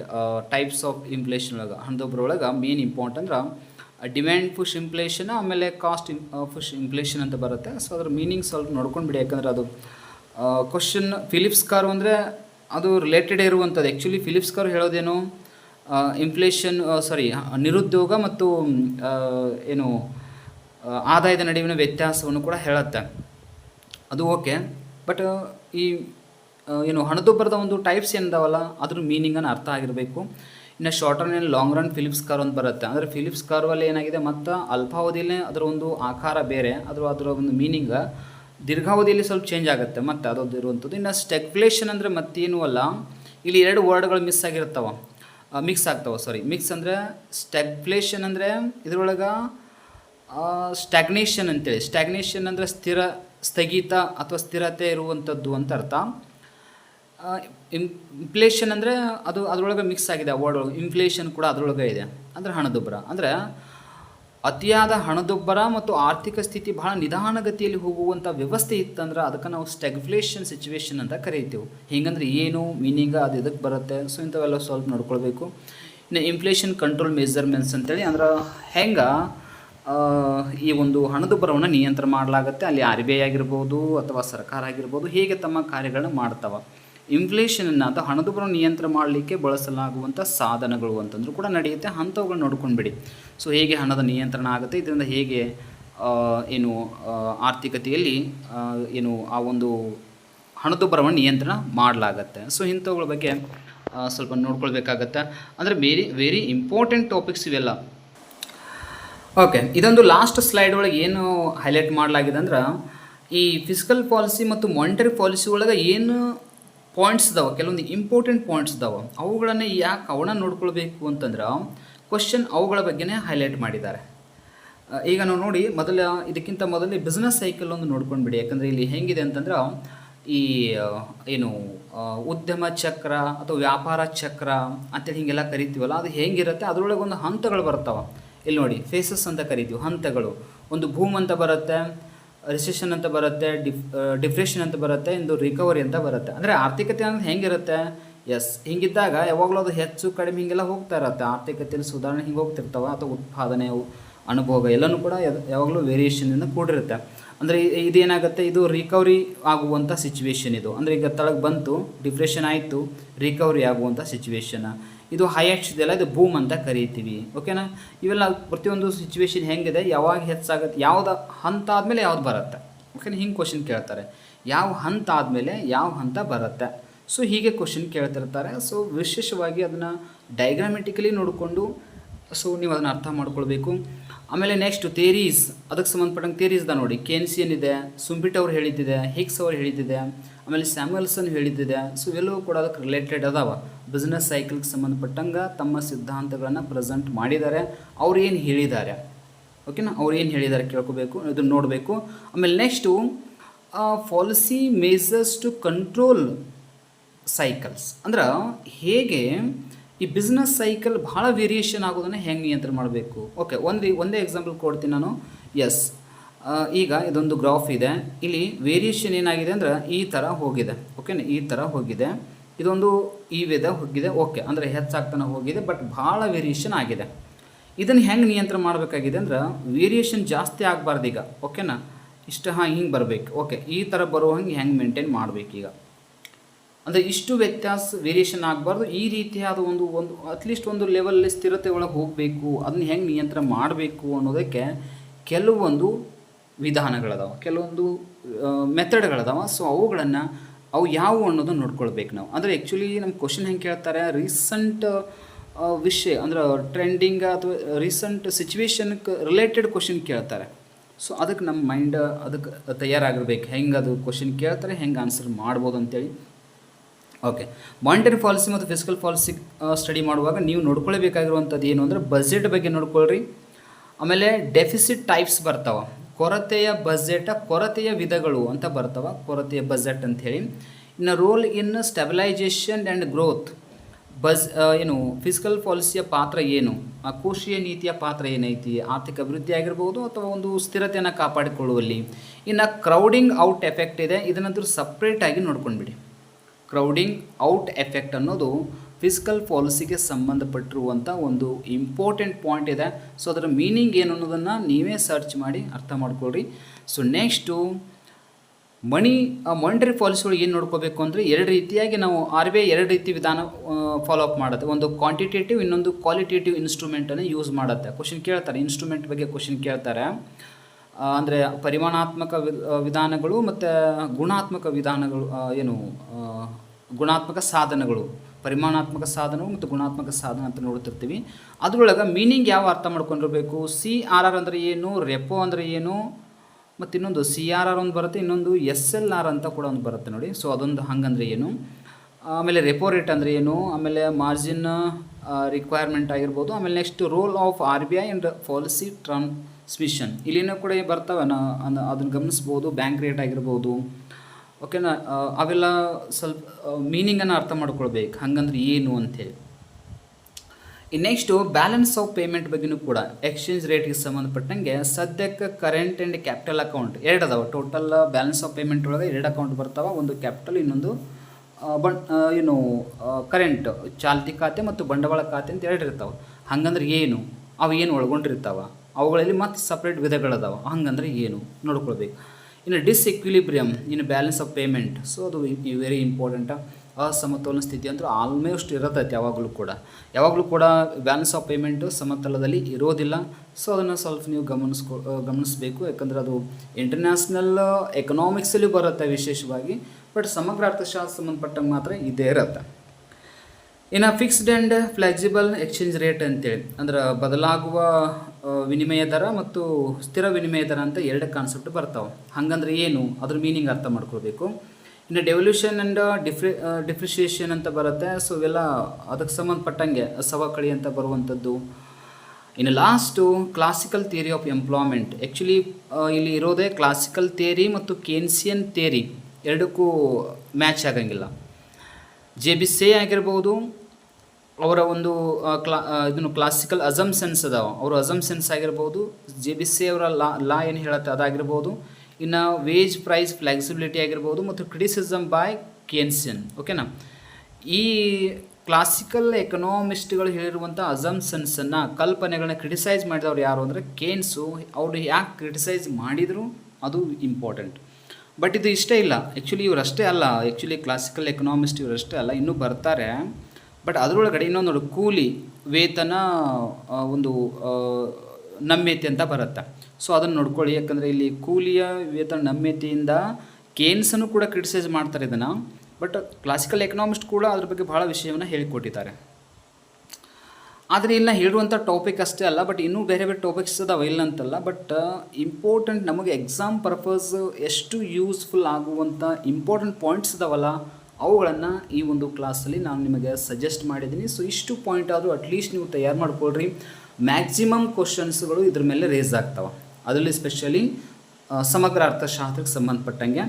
types of inflation ಒಳಗೆ. ಹಣದೊಬ್ಬರೊಳಗೆ ಮೇನ್ ಇಂಪಾರ್ಟೆಂಟ್ ಅಂದ್ರೆ ಡಿಮ್ಯಾಂಡ್ ಪುಷ್ ಇನ್ಫ್ಲೇಷನ್ ಆಮೇಲೆ ಕಾಸ್ಟ್ ಇನ್ ಪುಷ್ ಇನ್ಫ್ಲೇಷನ್ ಅಂತ ಬರುತ್ತೆ. ಸೊ ಅದ್ರ ಮೀನಿಂಗ್ ಸ್ವಲ್ಪ ನೋಡ್ಕೊಂಡು ಬಿಡಿ. ಯಾಕಂದ್ರೆ ಅದು ಕ್ವಶನ್ ಫಿಲಿಪ್ಸ್ ಕಾರ್ ಅಂದರೆ ಅದು ರಿಲೇಟೆಡ್ ಇರುವಂಥದ್ದು. ಆ್ಯಕ್ಚುಲಿ ಫಿಲಿಪ್ಸ್ ಕಾರ್ ಹೇಳೋದೇನು ಇನ್ಫ್ಲೇಷನ್ ಸಾರಿ ನಿರುದ್ಯೋಗ ಮತ್ತು ಏನು ಆದಾಯದ ನಡುವಿನ ವ್ಯತ್ಯಾಸವನ್ನು ಕೂಡ ಹೇಳುತ್ತೆ. ಅದು ಓಕೆ ಬಟ್ ಈ ಏನು, ಹಣದುಬ್ಬರದ ಒಂದು ಟೈಪ್ಸ್ ಏನಿದಾವಲ್ಲ, ಅದ್ರ ಮೀನಿಂಗನ್ನು ಅರ್ಥ ಆಗಿರಬೇಕು. ಇನ್ನು ಶಾರ್ಟ್ ರನ್ ಏನು ಲಾಂಗ್ ರನ್ ಫಿಲಿಪ್ಸ್ ಕಾರ್ ಒಂದು ಬರುತ್ತೆ. ಅಂದರೆ ಫಿಲಿಪ್ಸ್ ಕಾರಲ್ಲಿ ಏನಾಗಿದೆ, ಮತ್ತು ಅಲ್ಪಾವಧಿಯಲ್ಲೇ ಅದರ ಒಂದು ಆಕಾರ ಬೇರೆ, ಅದರ ಅದರ ಒಂದು ಮೀನಿಂಗ್ ದೀರ್ಘಾವಧಿಯಲ್ಲಿ ಸ್ವಲ್ಪ ಚೇಂಜ್ ಆಗುತ್ತೆ. ಮತ್ತು ಅದೊಂದು ಇರುವಂಥದ್ದು. ಇನ್ನು ಸ್ಟೆಕ್ಯುಲೇಷನ್ ಅಂದರೆ ಮತ್ತೇನೂ ಅಲ್ಲ, ಇಲ್ಲಿ ಎರಡು ವರ್ಡ್ಗಳು ಮಿಸ್ ಆಗಿರ್ತಾವೆ. ಮಿಕ್ಸ್ ಆಗ್ತಾವೆ ಸಾರಿ ಮಿಕ್ಸ್ ಅಂದರೆ ಸ್ಟೆಗ್ಫ್ಲೇಷನ್ ಅಂದರೆ ಇದರೊಳಗೆ ಸ್ಟ್ಯಾಗ್ನೇಷನ್ ಅಂತೇಳಿ. ಸ್ಟ್ಯಾಗ್ನೇಷನ್ ಅಂದರೆ ಸ್ಥಿರ, ಸ್ಥಗಿತ ಅಥವಾ ಸ್ಥಿರತೆ ಇರುವಂಥದ್ದು ಅಂತ ಅರ್ಥ. ಇನ್ಫ್ಲೇಷನ್ ಅಂದರೆ ಅದು ಅದರೊಳಗೆ ಮಿಕ್ಸ್ ಆಗಿದೆ ವರ್ಡ್ ಒಳಗೆ. ಇನ್ಫ್ಲೇಷನ್ ಕೂಡ ಅದರೊಳಗೆ ಇದೆ. ಅಂದರೆ ಹಣದುಬ್ಬರ. ಅಂದರೆ ಅತಿಯಾದ ಹಣದುಬ್ಬರ ಮತ್ತು ಆರ್ಥಿಕ ಸ್ಥಿತಿ ಬಹಳ ನಿಧಾನಗತಿಯಲ್ಲಿ ಹೋಗುವಂಥ ವ್ಯವಸ್ಥೆ ಇತ್ತಂದ್ರೆ ಅದಕ್ಕೆ ನಾವು ಸ್ಟೆಗ್ಫ್ಲೇಷನ್ ಸಿಚುವೇಶನ್ ಅಂತ ಕರಿತೀವಿ. ಹೀಗಂದ್ರೆ ಏನು ಮೀನಿಂಗ್ ಅದು ಇದಕ್ಕೆ ಬರುತ್ತೆ? ಸೊ ಇಂಥವೆಲ್ಲ ಸ್ವಲ್ಪ ನೋಡ್ಕೊಳ್ಬೇಕು. ಇನ್ನು ಇನ್ಫ್ಲೇಷನ್ ಕಂಟ್ರೋಲ್ ಮೆಜರ್ಮೆಂಟ್ಸ್ ಅಂತೇಳಿ ಅಂದ್ರೆ ಹೆಂಗೆ ಈ ಒಂದು ಹಣದುಬ್ಬರವನ್ನು ನಿಯಂತ್ರಣ ಮಾಡಲಾಗುತ್ತೆ. ಅಲ್ಲಿ ಆರ್ ಬಿ ಐ ಆಗಿರ್ಬೋದು ಅಥವಾ ಸರ್ಕಾರ ಆಗಿರ್ಬೋದು, ಹೇಗೆ ತಮ್ಮ ಕಾರ್ಯಗಳನ್ನ ಮಾಡ್ತಾವೆ. ಇನ್ಫ್ಲೇಷನನ್ನು ಅಥವಾ ಹಣದುಬ್ಬರವನ್ನು ನಿಯಂತ್ರಣ ಮಾಡಲಿಕ್ಕೆ ಬಳಸಲಾಗುವಂಥ ಸಾಧನಗಳು ಅಂತಂದರೂ ಕೂಡ ನಡೆಯುತ್ತೆ. ಅಂಥವುಗಳನ್ನ ನೋಡ್ಕೊಂಡ್ಬಿಡಿ. ಸೊ ಹೇಗೆ ಹಣದ ನಿಯಂತ್ರಣ ಆಗುತ್ತೆ? ಇದರಿಂದ ಹೇಗೆ ಏನು ಆರ್ಥಿಕತೆಯಲ್ಲಿ ಏನು, ಆ ಒಂದು ಹಣದುಬ್ಬರವನ್ನು ನಿಯಂತ್ರಣ ಮಾಡಲಾಗತ್ತೆ. ಸೊ ಇಂಥವುಗಳ ಬಗ್ಗೆ ಸ್ವಲ್ಪ ನೋಡ್ಕೊಳ್ಬೇಕಾಗತ್ತೆ? ಅಂದರೆ ವೆರಿ ವೆರಿ ಇಂಪಾರ್ಟೆಂಟ್ ಟಾಪಿಕ್ಸ್ ಇವೆಲ್ಲ. ಓಕೆ ಇದೊಂದು ಲಾಸ್ಟ್ ಸ್ಲೈಡ್ ಒಳಗೆ ಏನು ಹೈಲೈಟ್ ಮಾಡಲಾಗಿದೆ ಅಂದ್ರೆ, ಈ ಫಿಸಿಕಲ್ ಪಾಲಿಸಿ ಮತ್ತು ಮಾನಿಟರಿ ಪಾಲಿಸಿ ಒಳಗೆ ಏನು ಪಾಯಿಂಟ್ಸ್ ಇದಾವೆ ಕೆಲವೊಂದು ಇಂಪಾರ್ಟೆಂಟ್ ಪಾಯಿಂಟ್ಸ್ ಇದಾವೆ ಅವುಗಳನ್ನು ಯಾಕೆ ಅವನ್ನ ನೋಡ್ಕೊಳ್ಬೇಕು ಅಂತಂದ್ರೆ ಕ್ವಶನ್ ಅವುಗಳ ಬಗ್ಗೆನೇ ಹೈಲೈಟ್ ಮಾಡಿದ್ದಾರೆ. ಈಗ ನಾವು ನೋಡಿ ಮೊದಲ, ಇದಕ್ಕಿಂತ ಮೊದಲೇ ಬಿಸ್ನೆಸ್ ಸೈಕಲ್ ಒಂದು ನೋಡ್ಕೊಂಡು ಬಿಡಿ ಯಾಕಂದರೆ ಇಲ್ಲಿ ಹೆಂಗಿದೆ ಅಂತಂದ್ರೆ, ಈ ಏನು ಉದ್ಯಮ ಚಕ್ರ ಅಥವಾ ವ್ಯಾಪಾರ ಚಕ್ರ ಅಂತೇಳಿ ಹೀಗೆಲ್ಲ ಕರಿತೀವಲ್ಲ, ಅದು ಹೆಂಗಿರುತ್ತೆ ಅದರೊಳಗೆ ಒಂದು ಹಂತಗಳು ಬರ್ತಾವೆ. ಇಲ್ಲಿ ನೋಡಿ ಫೇಸಸ್ ಅಂತ ಕರಿತೀವಿ, ಹಂತಗಳು. ಒಂದು ಭೂಮ್ ಅಂತ ಬರುತ್ತೆ ರಿಸೆಷನ್ ಅಂತ ಬರುತ್ತೆ ಡಿಫ್ ಡಿಪ್ರೆಷನ್ ಅಂತ ಬರುತ್ತೆ, ಇಂದು ರಿಕವರಿ ಅಂತ ಬರುತ್ತೆ. ಅಂದರೆ ಆರ್ಥಿಕತೆ ಅನ್ನೋದು ಹೆಂಗಿರುತ್ತೆ? ಎಸ್ ಹಿಂಗಿದ್ದಾಗ ಯಾವಾಗಲೂ ಅದು ಹೆಚ್ಚು, ಕಡಿಮೆ ಹಿಂಗೆಲ್ಲ ಹೋಗ್ತಾ ಇರುತ್ತೆ. ಆರ್ಥಿಕತೆಯಲ್ಲಿ ಸುಧಾರಣೆ ಹಿಂಗೆ ಹೋಗ್ತಿರ್ತಾವ, ಅಥವಾ ಉತ್ಪಾದನೆ ಅವು ಅನುಭೋಗ ಎಲ್ಲನೂ ಕೂಡ ಯಾವ್- ಯಾವಾಗಲೂ ವೇರಿಯೇಷನಿಂದ ಕೂಡಿರುತ್ತೆ. ಅಂದರೆ ಇದೇನಾಗುತ್ತೆ? ಇದು ರಿಕವರಿ ಆಗುವಂಥ ಸಿಚುವೇಶನ್ ಇದು. ಅಂದರೆ ಈಗ ತಳಗೆ ಬಂತು ಡಿಪ್ರೆಷನ್ ಆಯಿತು ರಿಕವರಿ ಆಗುವಂಥ ಸಿಚುವೇಶನ್ ಇದು ಹೈಯೆಸ್ಟ್ ಇದೆಯಲ್ಲ, ಇದು ಬೂಮ್ ಅಂತ ಕರಿತೀವಿ. ಓಕೆನಾ ಇವೆಲ್ಲ ಪ್ರತಿಯೊಂದು ಸಿಚುವೇಶನ್ ಹೆಂಗಿದೆ, ಯಾವಾಗ ಹೆಚ್ಚಾಗುತ್ತೆ, ಯಾವ್ದು ಹಂತ ಆದಮೇಲೆ ಯಾವ್ದು ಬರುತ್ತೆ. ಓಕೆನಾ ಹಿಂಗೆ ಕ್ವಶನ್ ಕೇಳ್ತಾರೆ. ಯಾವ ಹಂತ ಆದಮೇಲೆ ಯಾವ ಹಂತ ಬರುತ್ತೆ. ಸೊ ಹೀಗೆ ಕ್ವಶನ್ ಕೇಳ್ತಿರ್ತಾರೆ. ಸೊ ವಿಶೇಷವಾಗಿ ಅದನ್ನು ಡೈಗ್ರಾಮೆಟಿಕಲಿ ನೋಡಿಕೊಂಡು ಸೊ ನೀವು ಅದನ್ನು ಅರ್ಥ ಮಾಡ್ಕೊಳ್ಬೇಕು. ಆಮೇಲೆ ನೆಕ್ಸ್ಟ್ ಥೇರೀಸ್ ಅದಕ್ಕೆ ಸಂಬಂಧಪಟ್ಟಂಗೆ ಥೇರೀಸ್ ಕೆ ನೋಡಿ. ಸಿ ಇದೆ ಸುಂಬಿಟ್ ಅವ್ರು ಹೇಳಿದ್ದಿದೆ ಹಿಕ್ಸ್ ಅವ್ರು ಹೇಳಿದ್ದಿದೆ, ಆಮೇಲೆ ಸ್ಯಾಮ್ಯಲ್ಸನ್ ಹೇಳಿದ್ದಿದೆ. ಸೊ ಇವೆಲ್ಲವೂ ಕೂಡ ಅದಕ್ಕೆ ರಿಲೇಟೆಡ್ ಅದಾವ. ಬಿಸ್ನೆಸ್ ಸೈಕಲ್ಗೆ ಸಂಬಂಧಪಟ್ಟಂಗೆ ತಮ್ಮ ಸಿದ್ಧಾಂತಗಳನ್ನು ಪ್ರೆಸೆಂಟ್ ಮಾಡಿದ್ದಾರೆ. ಅವ್ರು ಏನು ಹೇಳಿದ್ದಾರೆ? ಓಕೆನಾ ಅವ್ರು ಏನು ಹೇಳಿದ್ದಾರೆ ಕೇಳ್ಕೋಬೇಕು ಇದನ್ನು ನೋಡಬೇಕು. ಆಮೇಲೆ next policy measures to control cycles ಅಂದ್ರೆ ಹೇಗೆ ಈ ಬಿಸ್ನೆಸ್ ಸೈಕಲ್ ಭಾಳ ವೇರಿಯೇಷನ್ ಆಗೋದನ್ನು ಹೆಂಗೆ ನಿಯಂತ್ರಣ ಮಾಡಬೇಕು? ಓಕೆ ಒಂದು, ಒಂದೇ ಎಕ್ಸಾಂಪಲ್ ಕೊಡ್ತೀನಿ ನಾನು. ಎಸ್ ಈಗ ಇದೊಂದು ಗ್ರಾಫ್ ಇದೆ. ಇಲ್ಲಿ ವೇರಿಯೇಷನ್ ಏನಾಗಿದೆ ಅಂದ್ರೆ ಈ ಥರ ಹೋಗಿದೆ. ಓಕೆನಾ ಈ ಥರ ಹೋಗಿದೆ. ಇದೊಂದು ಈ ವಿಧ ಹೋಗಿದೆ, ಓಕೆ. ಅಂದರೆ ಹೆಚ್ಚಾಗ್ತಾನೆ ಹೋಗಿದೆ ಬಟ್ ಭಾಳ ವೇರಿಯೇಷನ್ ಆಗಿದೆ. ಇದನ್ನು ಹೆಂಗೆ ನಿಯಂತ್ರಣ ಮಾಡಬೇಕಾಗಿದೆ ಅಂದ್ರೆ ವೇರಿಯೇಷನ್ ಜಾಸ್ತಿ ಆಗಬಾರ್ದು ಈಗ ಓಕೆನಾ ಇಷ್ಟು, ಹಾಂ, ಹಿಂಗೆ ಬರಬೇಕು, ಓಕೆ. ಈ ಥರ ಬರೋ ಹಂಗೆ ಹೆಂಗೆ ಮೇಂಟೈನ್ ಮಾಡಬೇಕೀಗ ಅಂದರೆ ಇಷ್ಟು ವ್ಯತ್ಯಾಸ ವೇರಿಯೇಷನ್ ಆಗಬಾರ್ದು, ಈ ರೀತಿಯಾದ ಒಂದು ಒಂದು ಅಟ್ಲೀಸ್ಟ್ ಒಂದು ಲೆವೆಲ್ ಸ್ಥಿರತೆ ಒಳಗೆ ಹೋಗಬೇಕು, ಅದನ್ನ ಹೆಂಗೆ ನಿಯಂತ್ರಣ ಮಾಡಬೇಕು ಅನ್ನೋದಕ್ಕೆ ಕೆಲವೊಂದು ವಿಧಾನಗಳದಾವ ಕೆಲವೊಂದು ಮೆಥಡ್ಗಳದಾವ ಸೊ ಅವುಗಳನ್ನು ಅವು ಯಾವುವು ಅನ್ನೋದನ್ನ ನೋಡ್ಕೊಳ್ಬೇಕು ನಾವು. ಅಂದರೆ ಆ್ಯಕ್ಚುಲಿ ನಮ್ಮ ಕ್ವಶನ್ ಹೆಂಗೆ ಕೇಳ್ತಾರೆ? ರೀಸೆಂಟ್ ವಿಷಯ, ಅಂದ್ರೆ ಟ್ರೆಂಡಿಂಗ್ ಅಥವಾ ರೀಸೆಂಟ್ ಸಿಚುವೇಶನ್ಗೆ ರಿಲೇಟೆಡ್ ಕ್ವಶನ್ ಕೇಳ್ತಾರೆ. ಸೊ ಅದಕ್ಕೆ ನಮ್ಮ ಮೈಂಡ್ ಅದಕ್ಕೆ ತಯಾರಾಗಿರ್ಬೇಕು. ಹೆಂಗೆ ಅದು ಕ್ವಶನ್ ಕೇಳ್ತಾರೆ, ಹೆಂಗೆ ಆನ್ಸರ್ ಮಾಡ್ಬೋದು ಅಂತೇಳಿ. ಓಕೆ ಮಾನಿಟರಿ ಪಾಲಿಸಿ ಮತ್ತು ಫಿಸಿಕಲ್ ಪಾಲಿಸಿ ಸ್ಟಡಿ ಮಾಡುವಾಗ ನೀವು ನೋಡ್ಕೊಳ್ಬೇಕಾಗಿರುವಂಥದ್ದು ಏನು? ಅಂದರೆ ಬಜೆಟ್ ಬಗ್ಗೆ ನೋಡ್ಕೊಳ್ರಿ. ಆಮೇಲೆ ಡೆಫಿಸಿಟ್ ಟೈಪ್ಸ್ ಬರ್ತಾವ. ಕೊರತೆಯ ಬಜೆಟ ಕೊರತೆಯ ವಿಧಗಳು ಅಂತ ಬರ್ತವ, ಕೊರತೆಯ ಬಜೆಟ್ ಅಂಥೇಳಿ ಇನ್ನು role in stabilization and growth buzz ಏನು ಫಿಸಿಕಲ್ ಪಾಲಿಸಿಯ ಪಾತ್ರ ಏನು? ಆ ಕೋಶೀಯ ನೀತಿಯ ಪಾತ್ರ ಏನೈತಿ? ಆರ್ಥಿಕ ಅಭಿವೃದ್ಧಿ ಆಗಿರ್ಬೋದು ಅಥವಾ ಒಂದು ಸ್ಥಿರತೆಯನ್ನು ಕಾಪಾಡಿಕೊಳ್ಳುವಲ್ಲಿ? ಇನ್ನು ಕ್ರೌಡಿಂಗ್ ಔಟ್ ಎಫೆಕ್ಟ್ ಇದೆ. ಇದನ್ನಂತೂ ಸಪ್ರೇಟಾಗಿ ನೋಡ್ಕೊಂಡ್ಬಿಡಿ ಕ್ರೌಡಿಂಗ್ ಔಟ್ ಎಫೆಕ್ಟ್ ಅನ್ನೋದು ಫಿಸಿಕಲ್ ಪಾಲಿಸಿಗೆ ಸಂಬಂಧಪಟ್ಟಿರುವಂಥ ಒಂದು ಇಂಪಾರ್ಟೆಂಟ್ ಪಾಯಿಂಟ್ ಇದೆ. ಸೊ ಅದರ ಮೀನಿಂಗ್ ಏನು ಅನ್ನೋದನ್ನು ನೀವೇ ಸರ್ಚ್ ಮಾಡಿ ಅರ್ಥ ಮಾಡ್ಕೊಳ್ರಿ. ಸೊ ನೆಕ್ಸ್ಟು ಮಣಿ ಮಾನಿಟರಿ ಪಾಲಿಸಿಗಳು ಏನು ನೋಡ್ಕೋಬೇಕು ಅಂದರೆ ಎರಡು ರೀತಿಯಾಗಿ ನಾವು ಆರ್ ಬಿ ಐ ಎರಡು ರೀತಿ ವಿಧಾನ ಫಾಲೋ ಅಪ್ ಮಾಡುತ್ತೆ. ಒಂದು ಕ್ವಾಂಟಿಟೇಟಿವ್ ಇನ್ನೊಂದು ಕ್ವಾಲಿಟೇಟಿವ್ ಇನ್ಸ್ಟ್ರೂಮೆಂಟನ್ನು ಯೂಸ್ ಮಾಡುತ್ತೆ. ಕ್ವಶನ್ ಕೇಳ್ತಾರೆ. ಇನ್ಸ್ಟ್ರೂಮೆಂಟ್ ಬಗ್ಗೆ ಕ್ವಶನ್ ಕೇಳ್ತಾರೆ. ಅಂದರೆ ಪರಿಮಾಣಾತ್ಮಕ ವಿಧಾನಗಳು ಮತ್ತು ಗುಣಾತ್ಮಕ ವಿಧಾನಗಳು ಏನು ಗುಣಾತ್ಮಕ ಸಾಧನಗಳು. ಪರಿಮಾಣಾತ್ಮಕ ಸಾಧನವು ಮತ್ತು ಗುಣಾತ್ಮಕ ಸಾಧನ ಅಂತ ನೋಡ್ತಿರ್ತೀವಿ ಅದರೊಳಗೆ ಮೀನಿಂಗ್ ಯಾವ ಅರ್ಥ ಮಾಡ್ಕೊಂಡಿರಬೇಕು? ಸಿ ಆರ್ ಆರ್ ಅಂದರೆ ಏನು? ರೆಪೋ ಅಂದರೆ ಏನು? ಮತ್ತು ಇನ್ನೊಂದು ಸಿ ಆರ್ ಆರ್ ಒಂದು ಬರುತ್ತೆ, ಇನ್ನೊಂದು ಎಸ್ ಎಲ್ ಆರ್ ಅಂತ ಕೂಡ ಒಂದು ಬರುತ್ತೆ ನೋಡಿ. ಸೊ ಅದೊಂದು ಹಂಗಂದ್ರೆ ಏನು? ಆಮೇಲೆ ರೆಪೋ ರೇಟ್ ಅಂದರೆ ಏನು? ಆಮೇಲೆ ಮಾರ್ಜಿನ್ ರಿಕ್ವೈರ್ಮೆಂಟ್ ಆಗಿರ್ಬೋದು. ಆಮೇಲೆ next role of R B I and policy transmission ಇಲ್ಲಿನೂ ಕೂಡ ಬರ್ತಾವೆ, ನಾ ಅದನ್ನು ಗಮನಿಸ್ಬೋದು. ಬ್ಯಾಂಕ್ ರೇಟ್ ಆಗಿರ್ಬೋದು. ಓಕೆನಾ ಅವೆಲ್ಲ ಸ್ವಲ್ಪ ಮೀನಿಂಗನ್ನು ಅರ್ಥ ಮಾಡ್ಕೊಳ್ಬೇಕು. ಹಂಗಂದ್ರೆ ಏನು ಅಂಥೇಳಿ ನೆಕ್ಸ್ಟು ಬ್ಯಾಲೆನ್ಸ್ ಆಫ್ ಪೇಮೆಂಟ್ ಬಗ್ಗೆನೂ ಕೂಡ ಎಕ್ಸ್ಚೇಂಜ್ ರೇಟ್ಗೆ ಸಂಬಂಧಪಟ್ಟಂಗೆ ಸದ್ಯಕ್ಕೆ ಕರೆಂಟ್ ಆ್ಯಂಡ್ ಕ್ಯಾಪಿಟಲ್ ಅಕೌಂಟ್ ಎರಡು ಅದಾವೆ ಟೋಟಲ್ ಬ್ಯಾಲೆನ್ಸ್ ಆಫ್ ಪೇಮೆಂಟ್ ಒಳಗೆ ಎರಡು ಅಕೌಂಟ್ ಬರ್ತಾವೆ, ಒಂದು ಕ್ಯಾಪಿಟಲ್ ಇನ್ನೊಂದು ಬನ್ ಏನು ಕರೆಂಟ್ ಚಾಲ್ತಿ ಖಾತೆ ಮತ್ತು ಬಂಡವಾಳ ಖಾತೆ ಅಂತ ಎರಡು ಇರ್ತಾವೆ. ಹಂಗಂದ್ರೆ ಏನು? ಅವು ಏನು ಒಳಗೊಂಡಿರ್ತಾವೆ? ಅವುಗಳಲ್ಲಿ ಮತ್ತು ಸಪ್ರೇಟ್ ವಿಧಗಳದಾವೆ. ಹಂಗಂದ್ರೆ ಏನು? ನೋಡ್ಕೊಳ್ಬೇಕು. ಇನ್ನು ಡಿಸ್ಇಕ್ವಿಲಿಬ್ರಿಯಮ್ ಇನ್ನು ಬ್ಯಾಲೆನ್ಸ್ ಆಫ್ ಪೇಮೆಂಟ್ ಸೊ ಅದು ವೆರಿ ಇಂಪಾರ್ಟೆಂಟ್ ಅಸಮತೋಲನ ಸ್ಥಿತಿ ಅಂತ ಆಲ್ಮೋಸ್ಟ್ ಇರತೈತೆ ಯಾವಾಗಲೂ ಕೂಡ. ಯಾವಾಗಲೂ ಕೂಡ ಬ್ಯಾಲೆನ್ಸ್ ಆಫ್ ಪೇಮೆಂಟು ಸಮತಲದಲ್ಲಿ ಇರೋದಿಲ್ಲ. ಸೊ ಅದನ್ನು ಸ್ವಲ್ಪ ನೀವು ಗಮನಿಸ್ಕೊ, ಗಮನಿಸಬೇಕು. ಯಾಕಂದರೆ ಅದು ಇಂಟರ್ನ್ಯಾಷನಲ್ ಎಕನಾಮಿಕ್ಸಲ್ಲಿ ಬರುತ್ತೆ ವಿಶೇಷವಾಗಿ. ಬಟ್ ಸಮಗ್ರ ಅರ್ಥಶಾಸ್ತ್ರ ಸಂಬಂಧಪಟ್ಟಂಗೆ ಮಾತ್ರ ಇದೇ ಇರುತ್ತೆ. ಇನ್ನು fixed and flexible exchange rate ಅಂತೇಳಿ. ಅಂದ್ರೆ ಬದಲಾಗುವ ವಿನಿಮಯ ದರ ಮತ್ತು ಸ್ಥಿರ ವಿನಿಮಯ ದರ ಅಂತ ಎರಡು ಕಾನ್ಸೆಪ್ಟ್ ಬರ್ತಾವೆ. ಹಾಗಂದ್ರೆ ಏನು? ಅದ್ರ ಮೀನಿಂಗ್ ಅರ್ಥ ಮಾಡ್ಕೊಳ್ಬೇಕು. ಇನ್ನು ಡೆವಲ್ಯೂಷನ್ ಆ್ಯಂಡ್ ಡಿಫ್ರಿ ಡಿಫ್ರಿಷಿಯೇಷನ್ ಅಂತ ಬರುತ್ತೆ. ಸೊ ಇವೆಲ್ಲ ಅದಕ್ಕೆ ಸಂಬಂಧಪಟ್ಟಂಗೆ ಸವಕಳಿ ಅಂತ ಬರುವಂಥದ್ದು. ಇನ್ನು last classical theory of employment actually ಇಲ್ಲಿ ಇರೋದೇ ಕ್ಲಾಸಿಕಲ್ ಥಿಯರಿ ಮತ್ತು ಕೇನ್ಸಿಯನ್ ಥಿಯರಿ ಎರಡಕ್ಕೂ ಮ್ಯಾಚ್ ಆಗಂಗಿಲ್ಲ. ಜೆ ಬಿ ಸೇ ಆಗಿರ್ಬೋದು ಅವರ ಒಂದು ಕ್ಲಾ ಇದನ್ನು ಕ್ಲಾಸಿಕಲ್ ಅಸಂಪ್ಷನ್ಸ್ ಅದಾವ. ಅವರು ಅಸಂಪ್ಷನ್ಸ್ ಆಗಿರ್ಬೋದು ಜೆ ಬಿ ಸಿ ಅವರ ಲಾ ಲಾ ಏನು ಹೇಳುತ್ತೆ ಅದಾಗಿರ್ಬೋದು, ಇನ್ನು ವೇಜ್ ಪ್ರೈಸ್ ಫ್ಲೆಕ್ಸಿಬಿಲಿಟಿ ಆಗಿರ್ಬೋದು, ಮತ್ತು ಕ್ರಿಟಿಸಿಸಮ್ ಬೈ ಕೇನ್ಸಿಯನ್ ಓಕೆನಾ ಈ ಕ್ಲಾಸಿಕಲ್ ಎಕನಾಮಿಸ್ಟ್ಗಳು ಹೇಳಿರುವಂಥ ಅಸಂಪ್ಷನ್ಸನ್ನು ಕಲ್ಪನೆಗಳನ್ನ ಕ್ರಿಟಿಸೈಸ್ ಮಾಡಿದವ್ರು ಯಾರು ಅಂದರೆ ಕೇನ್ಸು ಅವರು ಯಾಕೆ ಕ್ರಿಟಿಸೈಸ್ ಮಾಡಿದರು? ಅದು ಇಂಪಾರ್ಟೆಂಟ್ ಬಟ್ ಇದು ಇಷ್ಟೇ ಇಲ್ಲ. ಆ್ಯಕ್ಚುಲಿ ಇವರಷ್ಟೇ ಅಲ್ಲ. ಆ್ಯಕ್ಚುಲಿ ಕ್ಲಾಸಿಕಲ್ ಎಕನಾಮಿಸ್ಟ್ ಇವರಷ್ಟೇ ಅಲ್ಲ. ಇನ್ನೂ ಬರ್ತಾರೆ ಬಟ್ ಅದರೊಳಗಡೆ ಇನ್ನೊಂದು ಕೂಲಿ, ವೇತನ ಒಂದು ನಮ್ಯತೆ ಅಂತ ಬರುತ್ತೆ. ಸೊ ಅದನ್ನು ನೋಡ್ಕೊಳ್ಳಿ, ಯಾಕಂದರೆ ಇಲ್ಲಿ ಕೂಲಿಯ ವೇತನ ನಮ್ಯತೆಯಿಂದ ಕೇನ್ಸನ್ನು ಕೂಡ ಕ್ರಿಟಿಸೈಸ್ ಮಾಡ್ತಾರೆ ಇದನ್ನು. ಬಟ್ ಕ್ಲಾಸಿಕಲ್ ಎಕನಾಮಿಸ್ಟ್ ಕೂಡ ಅದ್ರ ಬಗ್ಗೆ ಭಾಳ ವಿಷಯವನ್ನು ಹೇಳಿಕೊಟ್ಟಿದ್ದಾರೆ. ಆದರೆ ಇಲ್ಲ ಹೇಳುವಂಥ ಟಾಪಿಕ್ ಅಷ್ಟೇ ಅಲ್ಲ ಬಟ್ ಇನ್ನೂ ಬೇರೆ ಬೇರೆ ಟಾಪಿಕ್ಸ್ ಅದಾವೆ ಇಲ್ಲ ಅಂತಲ್ಲ ಬಟ್ ಇಂಪಾರ್ಟೆಂಟ್ ನಮಗೆ ಎಕ್ಸಾಮ್ ಪರ್ಪಸ್ ಎಷ್ಟು ಯೂಸ್ಫುಲ್ ಆಗುವಂಥ ಇಂಪಾರ್ಟೆಂಟ್ ಪಾಯಿಂಟ್ಸ್ ಇದಾವಲ್ಲ ಅವುಗಳನ್ನು ಈ ಒಂದು ಕ್ಲಾಸಲ್ಲಿ ನಾನು ನಿಮಗೆ ಸಜೆಸ್ಟ್ ಮಾಡಿದ್ದೀನಿ. ಸೊ ಇಷ್ಟು ಪಾಯಿಂಟ್ ಆದರೂ ಅಟ್ಲೀಸ್ಟ್ ನೀವು ತಯಾರು ಮಾಡ್ಕೊಳ್ರಿ. ಮ್ಯಾಕ್ಸಿಮಮ್ ಕ್ವಶನ್ಸ್ಗಳು ಇದ್ರ ಮೇಲೆ ರೇಸ್ ಆಗ್ತಾವೆ. ಅದರಲ್ಲಿ ಸ್ಪೆಷಲಿ ಸಮಗ್ರ ಅರ್ಥಶಾಸ್ತ್ರಕ್ಕೆ ಸಂಬಂಧಪಟ್ಟಂಗೆ.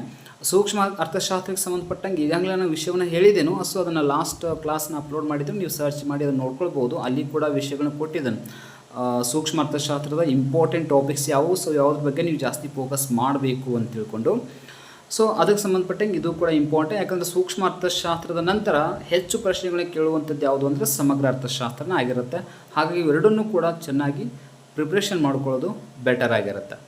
ಸೂಕ್ಷ್ಮ ಅರ್ಥಶಾಸ್ತ್ರಕ್ಕೆ ಸಂಬಂಧಪಟ್ಟಂಗೆ ಈಗಾಗಲೇ ನಾನು ವಿಷಯವನ್ನು ಹೇಳಿದ್ದೇನು ಸೊ ಅದನ್ನು ಲಾಸ್ಟ್ ಕ್ಲಾಸ್ನ ಅಪ್ಲೋಡ್ ಮಾಡಿದ್ರು. ನೀವು ಸರ್ಚ್ ಮಾಡಿ ಅದನ್ನು ನೋಡ್ಕೊಳ್ಬೋದು. ಅಲ್ಲಿ ಕೂಡ ವಿಷಯಗಳನ್ನ ಕೊಟ್ಟಿದ್ದೇನೆ. ಸೂಕ್ಷ್ಮ ಅರ್ಥಶಾಸ್ತ್ರದ ಇಂಪಾರ್ಟೆಂಟ್ ಟಾಪಿಕ್ಸ್ ಯಾವುವು? ಸೊ ಯಾವ್ದ್ರ ಬಗ್ಗೆ ನೀವು ಜಾಸ್ತಿ ಫೋಕಸ್ ಮಾಡಬೇಕು ಅಂತ ತಿಳ್ಕೊಂಡು. ಸೊ ಅದಕ್ಕೆ ಸಂಬಂಧಪಟ್ಟಂಗೆ ಇದು ಕೂಡ ಇಂಪಾರ್ಟೆಂಟ್ ಯಾಕಂದರೆ ಸೂಕ್ಷ್ಮ ಅರ್ಥಶಾಸ್ತ್ರದ ನಂತರ ಹೆಚ್ಚು ಪ್ರಶ್ನೆಗಳನ್ನ ಕೇಳುವಂಥದ್ದು ಯಾವುದು ಅಂದರೆ ಸಮಗ್ರ ಅರ್ಥಶಾಸ್ತ್ರನ ಆಗಿರುತ್ತೆ. ಹಾಗಾಗಿ ಇವೆರಡನ್ನೂ ಕೂಡ ಚೆನ್ನಾಗಿ ಪ್ರಿಪ್ರೇಷನ್ ಮಾಡ್ಕೊಳ್ಳೋದು ಬೆಟರ್ ಆಗಿರುತ್ತೆ.